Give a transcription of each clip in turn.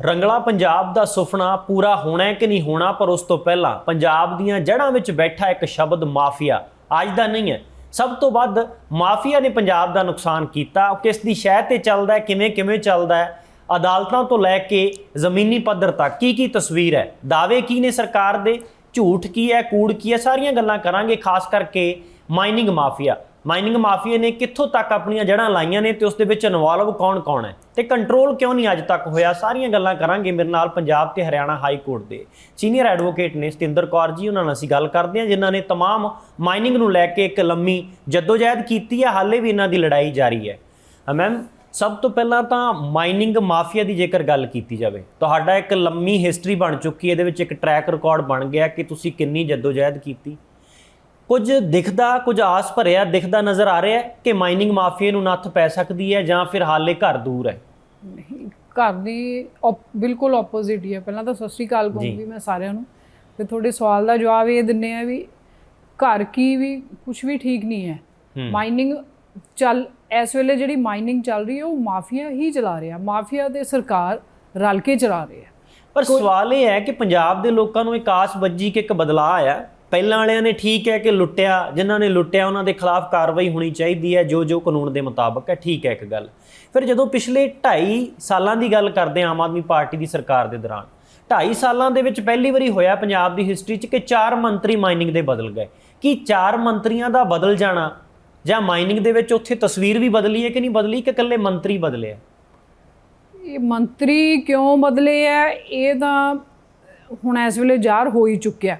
ਰੰਗਲਾ ਪੰਜਾਬ ਦਾ ਸੁਪਨਾ ਪੂਰਾ ਹੋਣਾ ਹੈ ਕਿ ਨਹੀਂ ਹੋਣਾ, ਪਰ ਉਸ ਤੋਂ ਪਹਿਲਾਂ ਪੰਜਾਬ ਦੀਆਂ ਜੜ੍ਹਾਂ ਵਿੱਚ ਬੈਠਾ ਇੱਕ ਸ਼ਬਦ ਮਾਫੀਆ ਅੱਜ ਦਾ ਨਹੀਂ ਹੈ। ਸਭ ਤੋਂ ਵੱਧ ਮਾਫੀਆ ਨੇ ਪੰਜਾਬ ਦਾ ਨੁਕਸਾਨ ਕੀਤਾ। ਕਿਸ ਦੀ ਸ਼ਹਿ ਤੇ ਚੱਲਦਾ ਹੈ, ਕਿਵੇਂ ਕਿਵੇਂ ਚੱਲਦਾ ਹੈ, ਅਦਾਲਤਾਂ ਤੋਂ ਲੈ ਕੇ ਜ਼ਮੀਨੀ ਪੱਧਰ ਤੱਕ ਕੀ ਕੀ ਤਸਵੀਰ ਹੈ, ਦਾਅਵੇ ਕੀ ਨੇ ਸਰਕਾਰ ਦੇ, ਝੂਠ ਕੀ ਹੈ, ਕੂੜ ਕੀ ਹੈ, ਸਾਰੀਆਂ ਗੱਲਾਂ ਕਰਾਂਗੇ, ਖਾਸ ਕਰਕੇ ਮਾਈਨਿੰਗ ਮਾਫੀਆ। ਮਾਈਨਿੰਗ ਮਾਫੀਆ ਨੇ ਕਿੱਥੋਂ ਤੱਕ ਆਪਣੀਆਂ ਜੜ੍ਹਾਂ ਲਾਈਆਂ ਨੇ ਤੇ ਉਸ ਦੇ ਵਿੱਚ ਇਨਵੋਲਵ ਕੌਣ-ਕੌਣ ਹੈ ਤੇ ਕੰਟਰੋਲ ਕਿਉਂ ਨਹੀਂ ਅੱਜ ਤੱਕ ਹੋਇਆ ਸਾਰੀਆਂ ਗੱਲਾਂ ਕਰਾਂਗੇ ਮੇਰੇ ਨਾਲ ਪੰਜਾਬ ਤੇ ਹਰਿਆਣਾ ਹਾਈ ਕੋਰਟ ਦੇ ਸੀਨੀਅਰ ਐਡਵੋਕੇਟ ਨੇ ਸਤਿੰਦਰ ਕੌਰ ਜੀ ਉਹਨਾਂ ਨਾਲ ਅਸੀਂ ਗੱਲ ਕਰਦੇ ਹਾਂ ਜਿਨ੍ਹਾਂ ਨੇ तमाम ਮਾਈਨਿੰਗ ਨੂੰ ਲੈ ਕੇ ਇੱਕ ਲੰਮੀ ਜਦੋਜਹਿਦ ਕੀਤੀ ਹੈ ਹਾਲੇ ਵੀ ਇਹਨਾਂ ਦੀ ਲੜਾਈ ਜਾਰੀ ਹੈ ਮੈਮ ਸਭ ਤੋਂ ਪਹਿਲਾਂ ਤਾਂ ਮਾਈਨਿੰਗ ਮਾਫੀਆ ਦੀ ਜੇਕਰ ਗੱਲ ਕੀਤੀ ਜਾਵੇ ਤੁਹਾਡਾ ਇੱਕ ਲੰਮੀ ਹਿਸਟਰੀ ਬਣ ਚੁੱਕੀ ਹੈ ਇਹਦੇ ਵਿੱਚ ਇੱਕ ਟਰੈਕ ਰਿਕਾਰਡ ਬਣ ਗਿਆ ਕਿ ਤੁਸੀਂ ਕਿੰਨੀ ਜਦੋਜਹਿਦ ਕੀਤੀ ਕੁਝ ਦਿਖਦਾ ਕੁਝ ਆਸ ਭਰਿਆ ਦਿਖਦਾ ਨਜ਼ਰ ਆ ਰਿਹਾ ਹੈ ਕਿ ਮਾਈਨਿੰਗ ਮਾਫੀਆ ਨੂੰ ਨੱਥ ਪੈ ਸਕਦੀ ਹੈ ਜਾਂ ਫਿਰ ਹਾਲੇ ਘਰ ਦੂਰ ਹੈ। ਨਹੀਂ ਘਰ ਦੀ ਬਿਲਕੁਲ ਆਪੋਜ਼ਿਟ ਹੀ ਹੈ। ਪਹਿਲਾਂ ਤਾਂ ਸਤਿ ਸ਼੍ਰੀ ਅਕਾਲ ਕਹੂੰਗੀ ਮੈਂ ਸਾਰਿਆਂ ਨੂੰ ਤੇ ਤੁਹਾਡੇ ਸਵਾਲ ਦਾ ਜਵਾਬ ਇਹ ਦਿੰਨੇ ਆ ਵੀ ਘਰ ਕੀ ਵੀ ਕੁਝ ਵੀ ਠੀਕ ਨਹੀਂ ਹੈ। ਮਾਈਨਿੰਗ ਚੱਲ ਇਸ ਵੇਲੇ ਜਿਹੜੀ ਮਾਈਨਿੰਗ ਚੱਲ ਰਹੀ ਹੈ ਉਹ ਮਾਫੀਆ ਹੀ ਚਲਾ ਰਿਹਾ। ਮਾਫੀਆ ਤੇ ਸਰਕਾਰ ਰਲ ਕੇ ਚਲਾ ਰਹੇ ਆ ਪਰ ਸਵਾਲ ਇਹ ਹੈ ਕਿ ਪੰਜਾਬ ਦੇ ਲੋਕਾਂ ਨੂੰ ਇੱਕ ਆਸ ਵੱਜੀ ਕਿ ਇੱਕ ਬਦਲਾਅ ਆਇਆ। ਪਹਿਲਾਂ ਵਾਲਿਆਂ ਨੇ ਠੀਕ ਹੈ ਕਿ ਲੁੱਟਿਆ, ਜਿਨ੍ਹਾਂ ਨੇ ਲੁੱਟਿਆ, ਉਹਨਾਂ ਦੇ ਖਿਲਾਫ ਕਾਰਵਾਈ ਹੋਣੀ ਚਾਹੀਦੀ ਹੈ ਜੋ ਜੋ ਕਾਨੂੰਨ ਦੇ ਮੁਤਾਬਕ ਹੈ, ਠੀਕ ਹੈ ਇੱਕ ਗੱਲ। ਫਿਰ ਜਦੋਂ ਪਿਛਲੇ 2.5 ਸਾਲਾਂ ਦੀ ਗੱਲ ਕਰਦੇ ਆਮ ਆਦਮੀ ਪਾਰਟੀ ਦੀ ਸਰਕਾਰ ਦੇ ਦੌਰਾਨ 2.5 ਸਾਲਾਂ ਦੇ ਵਿੱਚ ਪਹਿਲੀ ਵਾਰੀ ਹੋਇਆ ਪੰਜਾਬ ਦੀ ਹਿਸਟਰੀ 'ਚ ਕਿ ਚਾਰ ਮੰਤਰੀ ਮਾਈਨਿੰਗ ਦੇ ਬਦਲ ਗਏ। ਕੀ ਚਾਰ ਮੰਤਰੀਆਂ ਦਾ ਬਦਲ ਜਾਣਾ, ਜਾਂ ਮਾਈਨਿੰਗ ਦੇ ਵਿੱਚ ਉੱਥੇ ਤਸਵੀਰ ਵੀ ਬਦਲੀ ਹੈ ਕਿ ਨਹੀਂ ਬਦਲੀ, ਕਿ ਇਕੱਲੇ ਮੰਤਰੀ ਬਦਲੇ ਆ? ਇਹ ਮੰਤਰੀ ਕਿਉਂ ਬਦਲੇ ਆ? ਇਹ ਤਾਂ ਹੁਣ ਇਸ ਵੇਲੇ ਜ਼ਾਹਰ ਹੋ ਹੀ ਚੁੱਕਿਆ।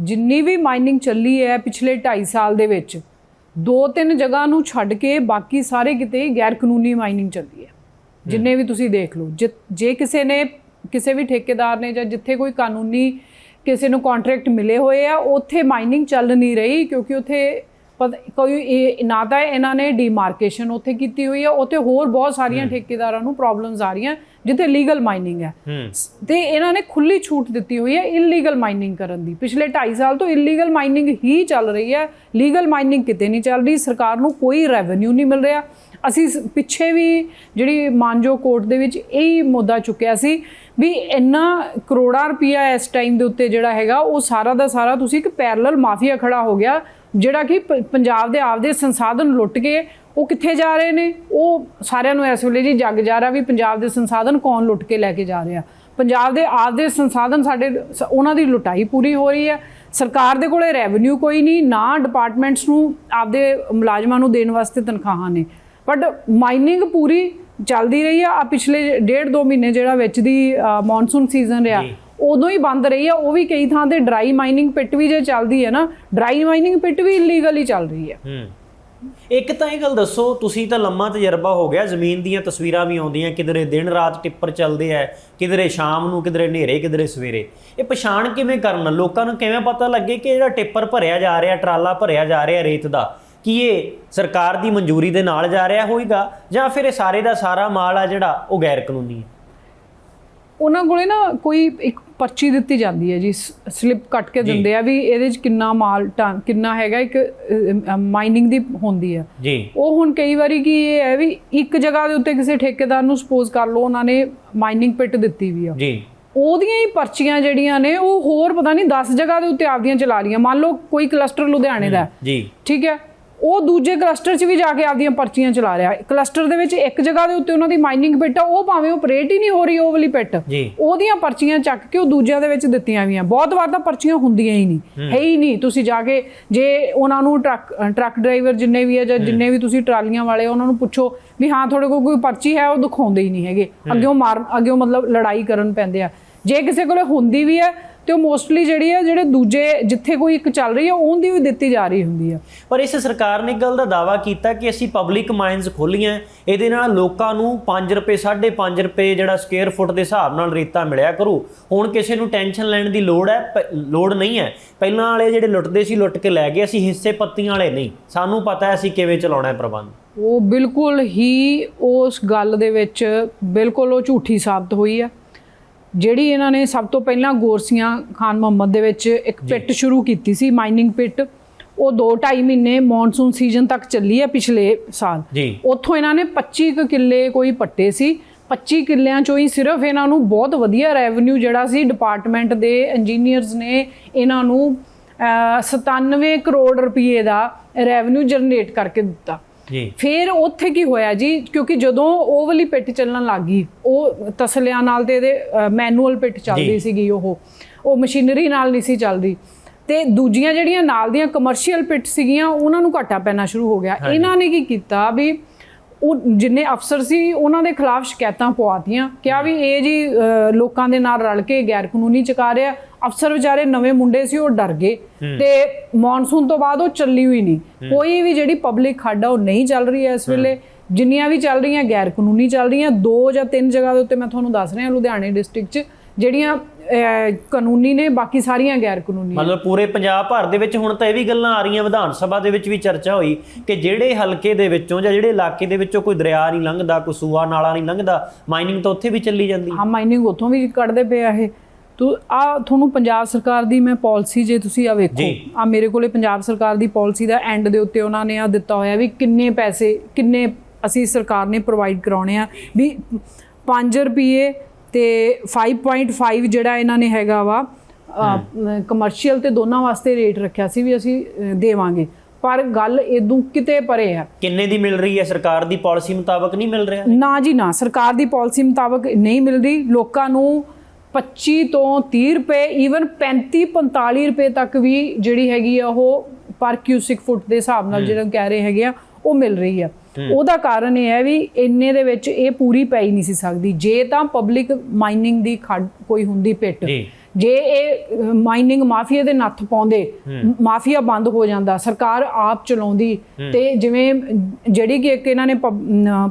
ਜਿੰਨੀ ਵੀ ਮਾਈਨਿੰਗ ਚੱਲੀ ਹੈ ਪਿਛਲੇ 2.5 ਸਾਲ ਦੇ ਵਿੱਚ ਦੋ ਤਿੰਨ ਜਗ੍ਹਾ ਨੂੰ ਛੱਡ ਕੇ ਬਾਕੀ ਸਾਰੇ ਕਿਤੇ ਗੈਰ ਕਾਨੂੰਨੀ ਮਾਈਨਿੰਗ ਚੱਲੀ ਹੈ। ਜਿੰਨੇ ਵੀ ਤੁਸੀਂ ਦੇਖ ਲਓ ਜੇ- ਕਿਸੇ ਨੇ ਕਿਸੇ ਵੀ ਠੇਕੇਦਾਰ ਨੇ ਜਾਂ ਜਿੱਥੇ ਕੋਈ ਕਾਨੂੰਨੀ ਕਿਸੇ ਨੂੰ ਕੰਟਰੈਕਟ ਮਿਲੇ ਹੋਏ ਆ ਉੱਥੇ ਮਾਈਨਿੰਗ ਚੱਲ ਨਹੀਂ ਰਹੀ ਕਿਉਂਕਿ ਉੱਥੇ ਕੋਈ ਨਾ ਤਾਂ ਇਹਨਾਂ ਨੇ ਡੀਮਾਰਕੇਸ਼ਨ ਉੱਥੇ ਕੀਤੀ ਹੋਈ ਹੈ ਉੱਥੇ ਹੋਰ ਬਹੁਤ ਸਾਰੀਆਂ ਠੇਕੇਦਾਰਾਂ ਨੂੰ ਪ੍ਰੋਬਲਮਸ ਆ ਰਹੀਆਂ। ਜਿੱਥੇ ਲੀਗਲ ਮਾਈਨਿੰਗ ਹੈ। ਤੇ ਇਹਨਾਂ ਨੇ ਖੁੱਲੀ ਛੂਟ ਦਿੱਤੀ ਹੋਈ ਹੈ ਇਲੀਗਲ ਮਾਈਨਿੰਗ ਕਰਨ ਦੀ। ਪਿਛਲੇ 2.5 ਸਾਲ ਤੋਂ ਇਲੀਗਲ ਮਾਈਨਿੰਗ ਹੀ ਚੱਲ ਰਹੀ ਹੈ। ਲੀਗਲ ਮਾਈਨਿੰਗ ਕਿਤੇ ਨਹੀਂ ਚੱਲ ਰਹੀ। ਸਰਕਾਰ ਨੂੰ ਕੋਈ ਰੈਵਨਿਊ ਨਹੀਂ ਮਿਲ ਰਿਹਾ। ਅਸੀਂ ਪਿੱਛੇ ਵੀ ਜਿਹੜੀ ਮਾਨਜੋ ਕੋਰਟ ਦੇ ਵਿੱਚ ਇਹ ਮੁੱਦਾ ਚੁੱਕਿਆ ਸੀ ਵੀ ਇੰਨਾ ਕਰੋੜਾਂ ਰੁਪਈਆ ਇਸ ਟਾਈਮ ਦੇ ਉੱਤੇ ਜਿਹੜਾ ਹੈਗਾ ਉਹ ਸਾਰਾ ਦਾ ਸਾਰਾ ਤੁਸੀਂ ਇੱਕ ਪੈਰਲਲ ਮਾਫੀਆ ਖੜਾ ਹੋ ਗਿਆ ਜਿਹੜਾ ਕਿ ਪੰਜਾਬ ਦੇ ਆਪਦੇ ਸੰਸਾਧਨ ਲੁੱਟ ਕੇ ਉਹ ਕਿੱਥੇ ਜਾ ਰਹੇ ਨੇ? ਉਹ ਸਾਰਿਆਂ ਨੂੰ ਇਸ ਵੇਲੇ ਜੀ ਜੱਗ ਜਾ ਰਿਹਾ ਵੀ ਪੰਜਾਬ ਦੇ ਸੰਸਾਧਨ ਕੌਣ ਲੁੱਟ ਕੇ ਲੈ ਕੇ ਜਾ ਰਿਹਾ। ਪੰਜਾਬ ਦੇ ਆਪਦੇ ਸੰਸਾਧਨ ਸਾਡੇ ਉਹਨਾਂ ਦੀ ਲੁਟਾਈ ਪੂਰੀ ਹੋ ਰਹੀ ਹੈ। ਸਰਕਾਰ ਦੇ ਕੋਲੇ ਰੈਵਨਿਊ ਕੋਈ ਨਹੀਂ ਨਾ ਡਿਪਾਰਟਮੈਂਟਸ ਨੂੰ ਆਪਦੇ ਮੁਲਾਜ਼ਮਾਂ ਨੂੰ ਦੇਣ ਵਾਸਤੇ ਤਨਖਾਹਾਂ ਨੇ। ਬਟ ਮਾਈਨਿੰਗ ਪੂਰੀ ਚੱਲਦੀ ਰਹੀ ਆ ਆ ਪਿਛਲੇ ਡੇਢ ਦੋ ਮਹੀਨੇ ਜਿਹੜਾ ਵਿੱਚ ਦੀ ਮੌਨਸੂਨ ਸੀਜ਼ਨ ਰਿਹਾ। ਉਦੋਂ ਹੀ ਬੰਦ ਰਹੀ ਆ। ਉਹ ਵੀ ਕਈ ਥਾਂ ਤੇ ਡਰਾਈ ਮਾਈਨਿੰਗ ਪਿੱਟ ਵੀ ਜੇ ਚੱਲਦੀ ਹੈ ਨਾ ਡਰਾਈ ਮਾਈਨਿੰਗ ਪਿੱਟ ਵੀ ਇਲੀਗਲ ਚੱਲ ਰਹੀ ਹੈ। ਹੂੰ। ਇੱਕ ਤਾਂ ਇਹ ਗੱਲ ਦੱਸੋ, ਤੁਸੀਂ ਤਾਂ ਲੰਮਾ ਤਜਰਬਾ ਹੋ ਗਿਆ, ਜ਼ਮੀਨ ਦੀਆਂ ਤਸਵੀਰਾਂ ਵੀ ਆਉਂਦੀਆਂ, ਕਿਧਰੇ ਦਿਨ ਰਾਤ ਟਿੱਪਰ ਚੱਲਦੇ ਐ ਕਿਧਰੇ ਸ਼ਾਮ ਨੂੰ, ਕਿਧਰੇ ਹਨੇਰੇ, ਕਿਧਰੇ ਸਵੇਰੇ। ਇਹ ਪਛਾਣ ਕਿਵੇਂ ਕਰਨ? ਲੋਕਾਂ ਨੂੰ ਕਿਵੇਂ ਪਤਾ ਲੱਗੇ ਕਿ ਜਿਹੜਾ ਟਿੱਪਰ ਭਰਿਆ ਜਾ ਰਿਹਾ, ਟਰਾਲਾ ਭਰਿਆ ਜਾ ਰਿਹਾ ਰੇਤ ਦਾ, ਕੀ ਇਹ ਸਰਕਾਰ ਦੀ ਮਨਜ਼ੂਰੀ ਦੇ ਨਾਲ ਜਾ ਰਿਹਾ ਹੋਵੇਗਾ ਜਾਂ ਫਿਰ ਇਹ ਸਾਰੇ ਦਾ ਸਾਰਾ ਮਾਲ ਆ ਜਿਹੜਾ ਉਹ ਗੈਰ ਕਾਨੂੰਨੀ ਹੈ? ਉਹਨਾਂ ਕੋਲੇ ਨਾ ਕੋਈ ਇੱਕ ਪਰਚੀ ਦਿੱਤੀ ਜਾਂਦੀ ਹੈ ਜੀ ਸਲਿੱਪ ਕੱਟ ਕੇ ਦਿੰਦੇ ਆ ਵੀ ਇਹਦੇ ਚ ਕਿੰਨਾ ਮਾਲ ਕਿੰਨਾ ਹੈਗਾ ਇੱਕ ਮਾਈਨਿੰਗ ਦੀ ਹੁੰਦੀ ਜੀ। ਉਹ ਹੁਣ ਕਈ ਵਾਰੀ ਕੀ ਇਹ ਹੈ ਵੀ ਇੱਕ ਜਗ੍ਹਾ ਦੇ ਉੱਤੇ ਕਿਸੇ ਠੇਕੇਦਾਰ ਨੂੰ ਸਪੋਜ਼ ਕਰ ਲਓ ਉਹਨਾਂ ਨੇ ਮਾਈਨਿੰਗ ਪਿੱਟ ਦਿੱਤੀ ਵੀ ਆ। ਜੀ। ਉਹਦੀਆਂ ਹੀ ਪਰਚੀਆਂ ਜਿਹੜੀਆਂ ਨੇ ਉਹ ਹੋਰ ਪਤਾ ਨਹੀਂ 10 ਜਗ੍ਹਾ ਦੇ ਉੱਤੇ ਆਪਦੀਆਂ ਚਲਾ ਰਹੀਆਂ। ਮੰਨ ਲਓ ਕੋਈ ਕਲਸਟਰ ਲੁਧਿਆਣੇ ਦਾ ਜੀ। ਠੀਕ ਹੈ? ਉਹ ਦੂਜੇ ਕਲਸਟਰ 'ਚ ਵੀ ਜਾ ਕੇ ਆਪਦੀਆਂ ਪਰਚੀਆਂ ਚਲਾ ਰਿਹਾ। ਕਲਸਟਰ ਦੇ ਵਿੱਚ ਇੱਕ ਜਗ੍ਹਾ ਦੇ ਉੱਤੇ ਉਹਨਾਂ ਦੀ ਮਾਈਨਿੰਗ ਪਿੱਟ ਆ ਉਹ ਭਾਵੇਂ ਆਪਰੇਟ ਹੀ ਨਹੀਂ ਹੋ ਰਹੀ ਉਹ ਵਾਲੀ ਪਿੱਟ ਉਹਦੀਆਂ ਪਰਚੀਆਂ ਚੱਕ ਕੇ ਉਹ ਦੂਜਿਆਂ ਦੇ ਵਿੱਚ ਦਿੱਤੀਆਂ ਵੀਆਂ ਬਹੁਤ ਵਾਰ ਤਾਂ ਪਰਚੀਆਂ ਹੁੰਦੀਆਂ ਹੀ ਨਹੀਂ। ਹੈ। ਹੀ ਨਹੀਂ। ਤੁਸੀਂ ਜਾ ਕੇ ਜੇ ਉਹਨਾਂ ਨੂੰ ਟਰੱਕ ਟਰੱਕ ਡਰਾਈਵਰ ਜਿੰਨੇ ਵੀ ਆ ਜਾਂ ਜਿੰਨੇ ਵੀ ਤੁਸੀਂ ਟਰਾਲੀਆਂ ਵਾਲੇ ਉਹਨਾਂ ਨੂੰ ਪੁੱਛੋ ਵੀ ਹਾਂ ਤੁਹਾਡੇ ਕੋਲ ਕੋਈ ਪਰਚੀ ਹੈ ਉਹ ਦਿਖਾਉਂਦੇ ਹੀ ਨਹੀਂ ਹੈਗੇ। ਅੱਗਿਓਂ ਮਾਰ ਅੱਗਿਓਂ ਮਤਲਬ ਲੜਾਈ ਕਰਨ ਪੈਂਦੇ ਆ। ਜੇ ਕਿਸੇ ਕੋਲੇ ਹੁੰਦੀ ਵੀ ਹੈ ਤੇ ਉਹ ਮੋਸਟਲੀ ਜਿਹੜੀ ਹੈ ਜਿਹੜੇ ਦੂਜੇ ਜਿੱਥੇ ਕੋਈ ਇੱਕ ਚੱਲ ਰਹੀ ਹੈ ਉਹਦੀ ਵੀ ਦਿੱਤੀ ਜਾ ਰਹੀ ਹੁੰਦੀ ਹੈ ਪਰ ਇਸ ਸਰਕਾਰ ਨੇ ਗੱਲ ਦਾ ਦਾਵਾ ਕੀਤਾ ਕਿ ਅਸੀਂ ਪਬਲਿਕ ਮਾਈਨਸ ਖੋਲੀਆਂ ਇਹਦੇ ਨਾਲ ਲੋਕਾਂ ਨੂੰ 5 ਰੁਪਏ 5.5 ਰੁਪਏ ਜਿਹੜਾ ਸਕੁਅਰ ਫੁੱਟ ਦੇ ਹਿਸਾਬ ਨਾਲ ਰੇਤਾ ਮਿਲਿਆ ਕਰੂ। ਹੁਣ ਕਿਸੇ ਨੂੰ ਟੈਨਸ਼ਨ ਲੈਣ ਦੀ ਲੋੜ ਹੈ ਲੋੜ ਨਹੀਂ ਹੈ। ਪਹਿਲਾਂ ਵਾਲੇ ਜਿਹੜੇ ਲੁੱਟਦੇ ਸੀ ਲੁੱਟ ਕੇ ਲੈ ਗਏ ਅਸੀਂ ਹਿੱਸੇ ਪੱਤੀਆਂ ਵਾਲੇ ਨਹੀਂ। ਸਾਨੂੰ ਪਤਾ ਹੈ ਅਸੀਂ ਕਿਵੇਂ ਚਲਾਉਣਾ ਹੈ ਪ੍ਰਬੰਧ। ਉਹ ਬਿਲਕੁਲ ਹੀ ਉਸ ਗੱਲ ਦੇ ਵਿੱਚ ਬਿਲਕੁਲ ਉਹ ਝੂਠੀ ਸਾਬਤ ਹੋਈ ਆ। ਜਿਹੜੀ ਇਹਨਾਂ ਨੇ ਸਭ ਤੋਂ ਪਹਿਲਾਂ ਗੋਰਸੀਆਂ ਖਾਨ ਮੁਹੰਮਦ ਦੇ ਵਿੱਚ ਇੱਕ ਪਿੱਟ ਸ਼ੁਰੂ ਕੀਤੀ ਸੀ ਮਾਈਨਿੰਗ ਪਿੱਟ। ਉਹ 2.5 ਮਹੀਨੇ ਮੌਨਸੂਨ ਸੀਜ਼ਨ ਤੱਕ ਚੱਲੀ ਹੈ ਪਿਛਲੇ ਸਾਲ। ਉੱਥੋਂ ਇਹਨਾਂ ਨੇ 25 ਕੁ ਕਿੱਲੇ ਕੋਈ ਪੱਟੇ ਸੀ। 25 ਕਿੱਲਿਆਂ ਚੋਂ ਹੀ ਸਿਰਫ ਇਹਨਾਂ ਨੂੰ ਬਹੁਤ ਵਧੀਆ ਰੈਵਨਿਊ ਜਿਹੜਾ ਸੀ ਡਿਪਾਰਟਮੈਂਟ ਦੇ ਇੰਜੀਨੀਅਰਸ ਨੇ ਇਹਨਾਂ ਨੂੰ ਅਹ, 97 ਕਰੋੜ ਰੁਪਏ ਦਾ ਰੈਵਨਿਊ ਜਨਰੇਟ ਕਰਕੇ ਦਿੱਤਾ। ਜੀ। ਫਿਰ ਉੱਥੇ ਕੀ ਹੋਇਆ ਜੀ? ਕਿਉਂਕਿ ਜਦੋਂ ਉਹ ਵਾਲੀ ਪਿੱਟ ਚੱਲਣ ਲੱਗ ਗਈ ਉਹ ਤਸਲਿਆਂ ਨਾਲ ਤੇ ਇਹਦੇ ਮੈਨੂਅਲ ਪਿੱਟ ਚੱਲਦੀ। ਸੀਗੀ ਉਹ। ਉਹ ਮਸ਼ੀਨਰੀ ਨਾਲ ਨਹੀਂ ਸੀ ਚੱਲਦੀ। ਤੇ ਦੂਜੀਆਂ ਜਿਹੜੀਆਂ ਨਾਲ ਦੀਆਂ ਕਮਰਸ਼ੀਅਲ ਪਿੱਟ ਸੀਗੀਆਂ ਉਹਨਾਂ ਨੂੰ ਘਾਟਾ ਪੈਣਾ ਸ਼ੁਰੂ ਹੋ ਗਿਆ। ਇਹਨਾਂ ਨੇ ਕੀ ਕੀਤਾ ਵੀ ਉਹ ਜਿੰਨੇ ਅਫਸਰ ਸੀ ਉਹਨਾਂ ਦੇ ਖਿਲਾਫ ਸ਼ਿਕਾਇਤਾਂ ਪਵਾਤੀਆਂ। ਕਿਹਾ ਵੀ ਇਹ ਜੀ ਲੋਕਾਂ ਦੇ ਨਾਲ ਰਲ ਕੇ ਗੈਰ ਕਾਨੂੰਨੀ ਚਕਾ ਰਿਹਾ। ਅਫਸਰ ਵਿਚਾਰੇ ਨਵੇਂ ਮੁੰਡੇ ਸੀ ਉਹ ਡਰ ਗਏ। ਤੇ ਮੌਨਸੂਨ ਤੋਂ ਬਾਅਦ ਉਹ ਚੱਲੀ ਹੋਈ ਨਹੀਂ। ਕੋਈ ਵੀ ਜਿਹੜੀ ਪਬਲਿਕ ਖੱਡ ਆ ਉਹ ਨਹੀਂ ਚੱਲ ਰਹੀ ਹੈ ਇਸ ਵੇਲੇ। ਜਿੰਨੀਆਂ ਵੀ ਚੱਲ ਰਹੀਆਂ ਗੈਰ ਕਾਨੂੰਨੀ ਚੱਲ ਰਹੀਆਂ ਦੋ ਜਾਂ ਤਿੰਨ ਜਗ੍ਹਾ ਦੇ ਉੱਤੇ ਮੈਂ ਤੁਹਾਨੂੰ ਦੱਸ ਰਿਹਾ ਲੁਧਿਆਣੇ ਡਿਸਟ੍ਰਿਕਟ 'ਚ ਜਿਹੜੀਆਂ ਕਾਨੂੰਨੀ ਨੇ ਬਾਕੀ ਸਾਰੀਆਂ ਗੈਰ ਕਾਨੂੰਨੀ ਮਤਲਬ ਪੂਰੇ ਪੰਜਾਬ ਭਰ ਦੇ ਵਿੱਚ ਹੁਣ ਤਾਂ ਇਹ ਵੀ ਗੱਲਾਂ ਆ ਰਹੀਆਂ ਵਿਧਾਨ ਸਭਾ ਦੇ ਵਿੱਚ ਵੀ ਚਰਚਾ ਹੋਈ ਕਿ ਜਿਹੜੇ ਹਲਕੇ ਦੇ ਵਿੱਚੋਂ ਜਾਂ ਜਿਹੜੇ ਇਲਾਕੇ ਦੇ ਵਿੱਚੋਂ ਕੋਈ ਦਰਿਆ ਨਹੀਂ ਲੰਘਦਾ ਕੋਈ ਸੂਆ ਨਾਲਾ ਨਹੀਂ ਲੰਘਦਾ ਮਾਈਨਿੰਗ ਤਾਂ ਉੱਥੇ ਵੀ ਚੱਲੀ ਜਾਂਦੀ। ਹਾਂ ਮਾਈਨਿੰਗ ਉੱਥੋਂ ਵੀ ਕੱਢਦੇ ਪਏ ਆ ਇਹ। ਤੂੰ ਆ ਤੁਹਾਨੂੰ ਪੰਜਾਬ ਸਰਕਾਰ ਦੀ ਮੈਂ ਪਾਲਿਸੀ ਜੇ ਤੁਸੀਂ ਆ ਵੇਖੋ। ਆ ਮੇਰੇ ਕੋਲੇ ਪੰਜਾਬ ਸਰਕਾਰ ਦੀ ਪਾਲਿਸੀ ਦਾ ਐਂਡ ਦੇ ਉੱਤੇ ਉਹਨਾਂ ਨੇ ਆ ਦਿੱਤਾ ਹੋਇਆ ਵੀ ਕਿੰਨੇ ਪੈਸੇ ਕਿੰਨੇ ਅਸੀਂ ਸਰਕਾਰ ਨੇ ਪ੍ਰੋਵਾਈਡ ਕਰਾਉਣੇ ਆ ਵੀ 5 ਰੁਪਏ ਤੇ 5.5 ਜਿਹੜਾ ਇਹਨਾਂ ਨੇ ਹੈਗਾ ਵਾ ਕਮਰਸ਼ੀਅਲ ਤੇ ਦੋਨਾਂ ਵਾਸਤੇ ਰੇਟ ਰੱਖਿਆ ਸੀ ਵੀ ਅਸੀਂ ਦੇਵਾਂਗੇ। ਪਰ ਗੱਲ ਇਦੋਂ ਕਿਤੇ ਪਰੇ ਆ। ਕਿੰਨੇ ਦੀ ਮਿਲ ਰਹੀ ਹੈ? ਸਰਕਾਰ ਦੀ ਪਾਲਿਸੀ ਮੁਤਾਬਕ ਨਹੀਂ ਮਿਲ ਰਿਹਾ? ਨਾ ਜੀ ਨਾ ਸਰਕਾਰ ਦੀ ਪਾਲਿਸੀ ਮੁਤਾਬਕ ਨਹੀਂ ਮਿਲਦੀ ਲੋਕਾਂ ਨੂੰ 25 ਤੋਂ 30 ਰੁਪਏ ਈਵਨ 35 45 ਰੁਪਏ ਤੱਕ ਵੀ ਜਿਹੜੀ ਹੈਗੀ ਆ ਉਹ ਪਰ ਕਿਊਸਿਕ ਫੁੱਟ ਦੇ ਹਿਸਾਬ ਨਾਲ ਜਿਹੜਾ ਕਹਿ ਰਹੇ ਹੈਗੇ ਆ ਉਹ ਮਿਲ ਰਹੀ ਆ। ਉਹਦਾ ਕਾਰਨ ਇਹ ਹੈ ਵੀ ਇੰਨੇ ਦੇ ਵਿੱਚ ਇਹ ਪੂਰੀ ਪੈ ਹੀ ਨਹੀਂ ਸੀ ਸਕਦੀ। ਜੇ ਤਾਂ ਪਬਲਿਕ ਮਾਈਨਿੰਗ ਦੀ ਕੋਈ ਹੁੰਦੀ ਪਿੱਟ ਜੀ। ਜੇ ਇਹ ਮਾਈਨਿੰਗ ਮਾਫੀਆ ਦੇ ਨੱਥ ਪਾਉਂਦੇ ਮਾਫੀਆ ਬੰਦ ਹੋ ਜਾਂਦਾ ਸਰਕਾਰ ਆਪ ਚਲਾਉਂਦੀ ਤੇ ਜਿਵੇਂ ਜਿਹੜੀ ਕਿ ਇੱਕ ਇਹਨਾਂ ਨੇ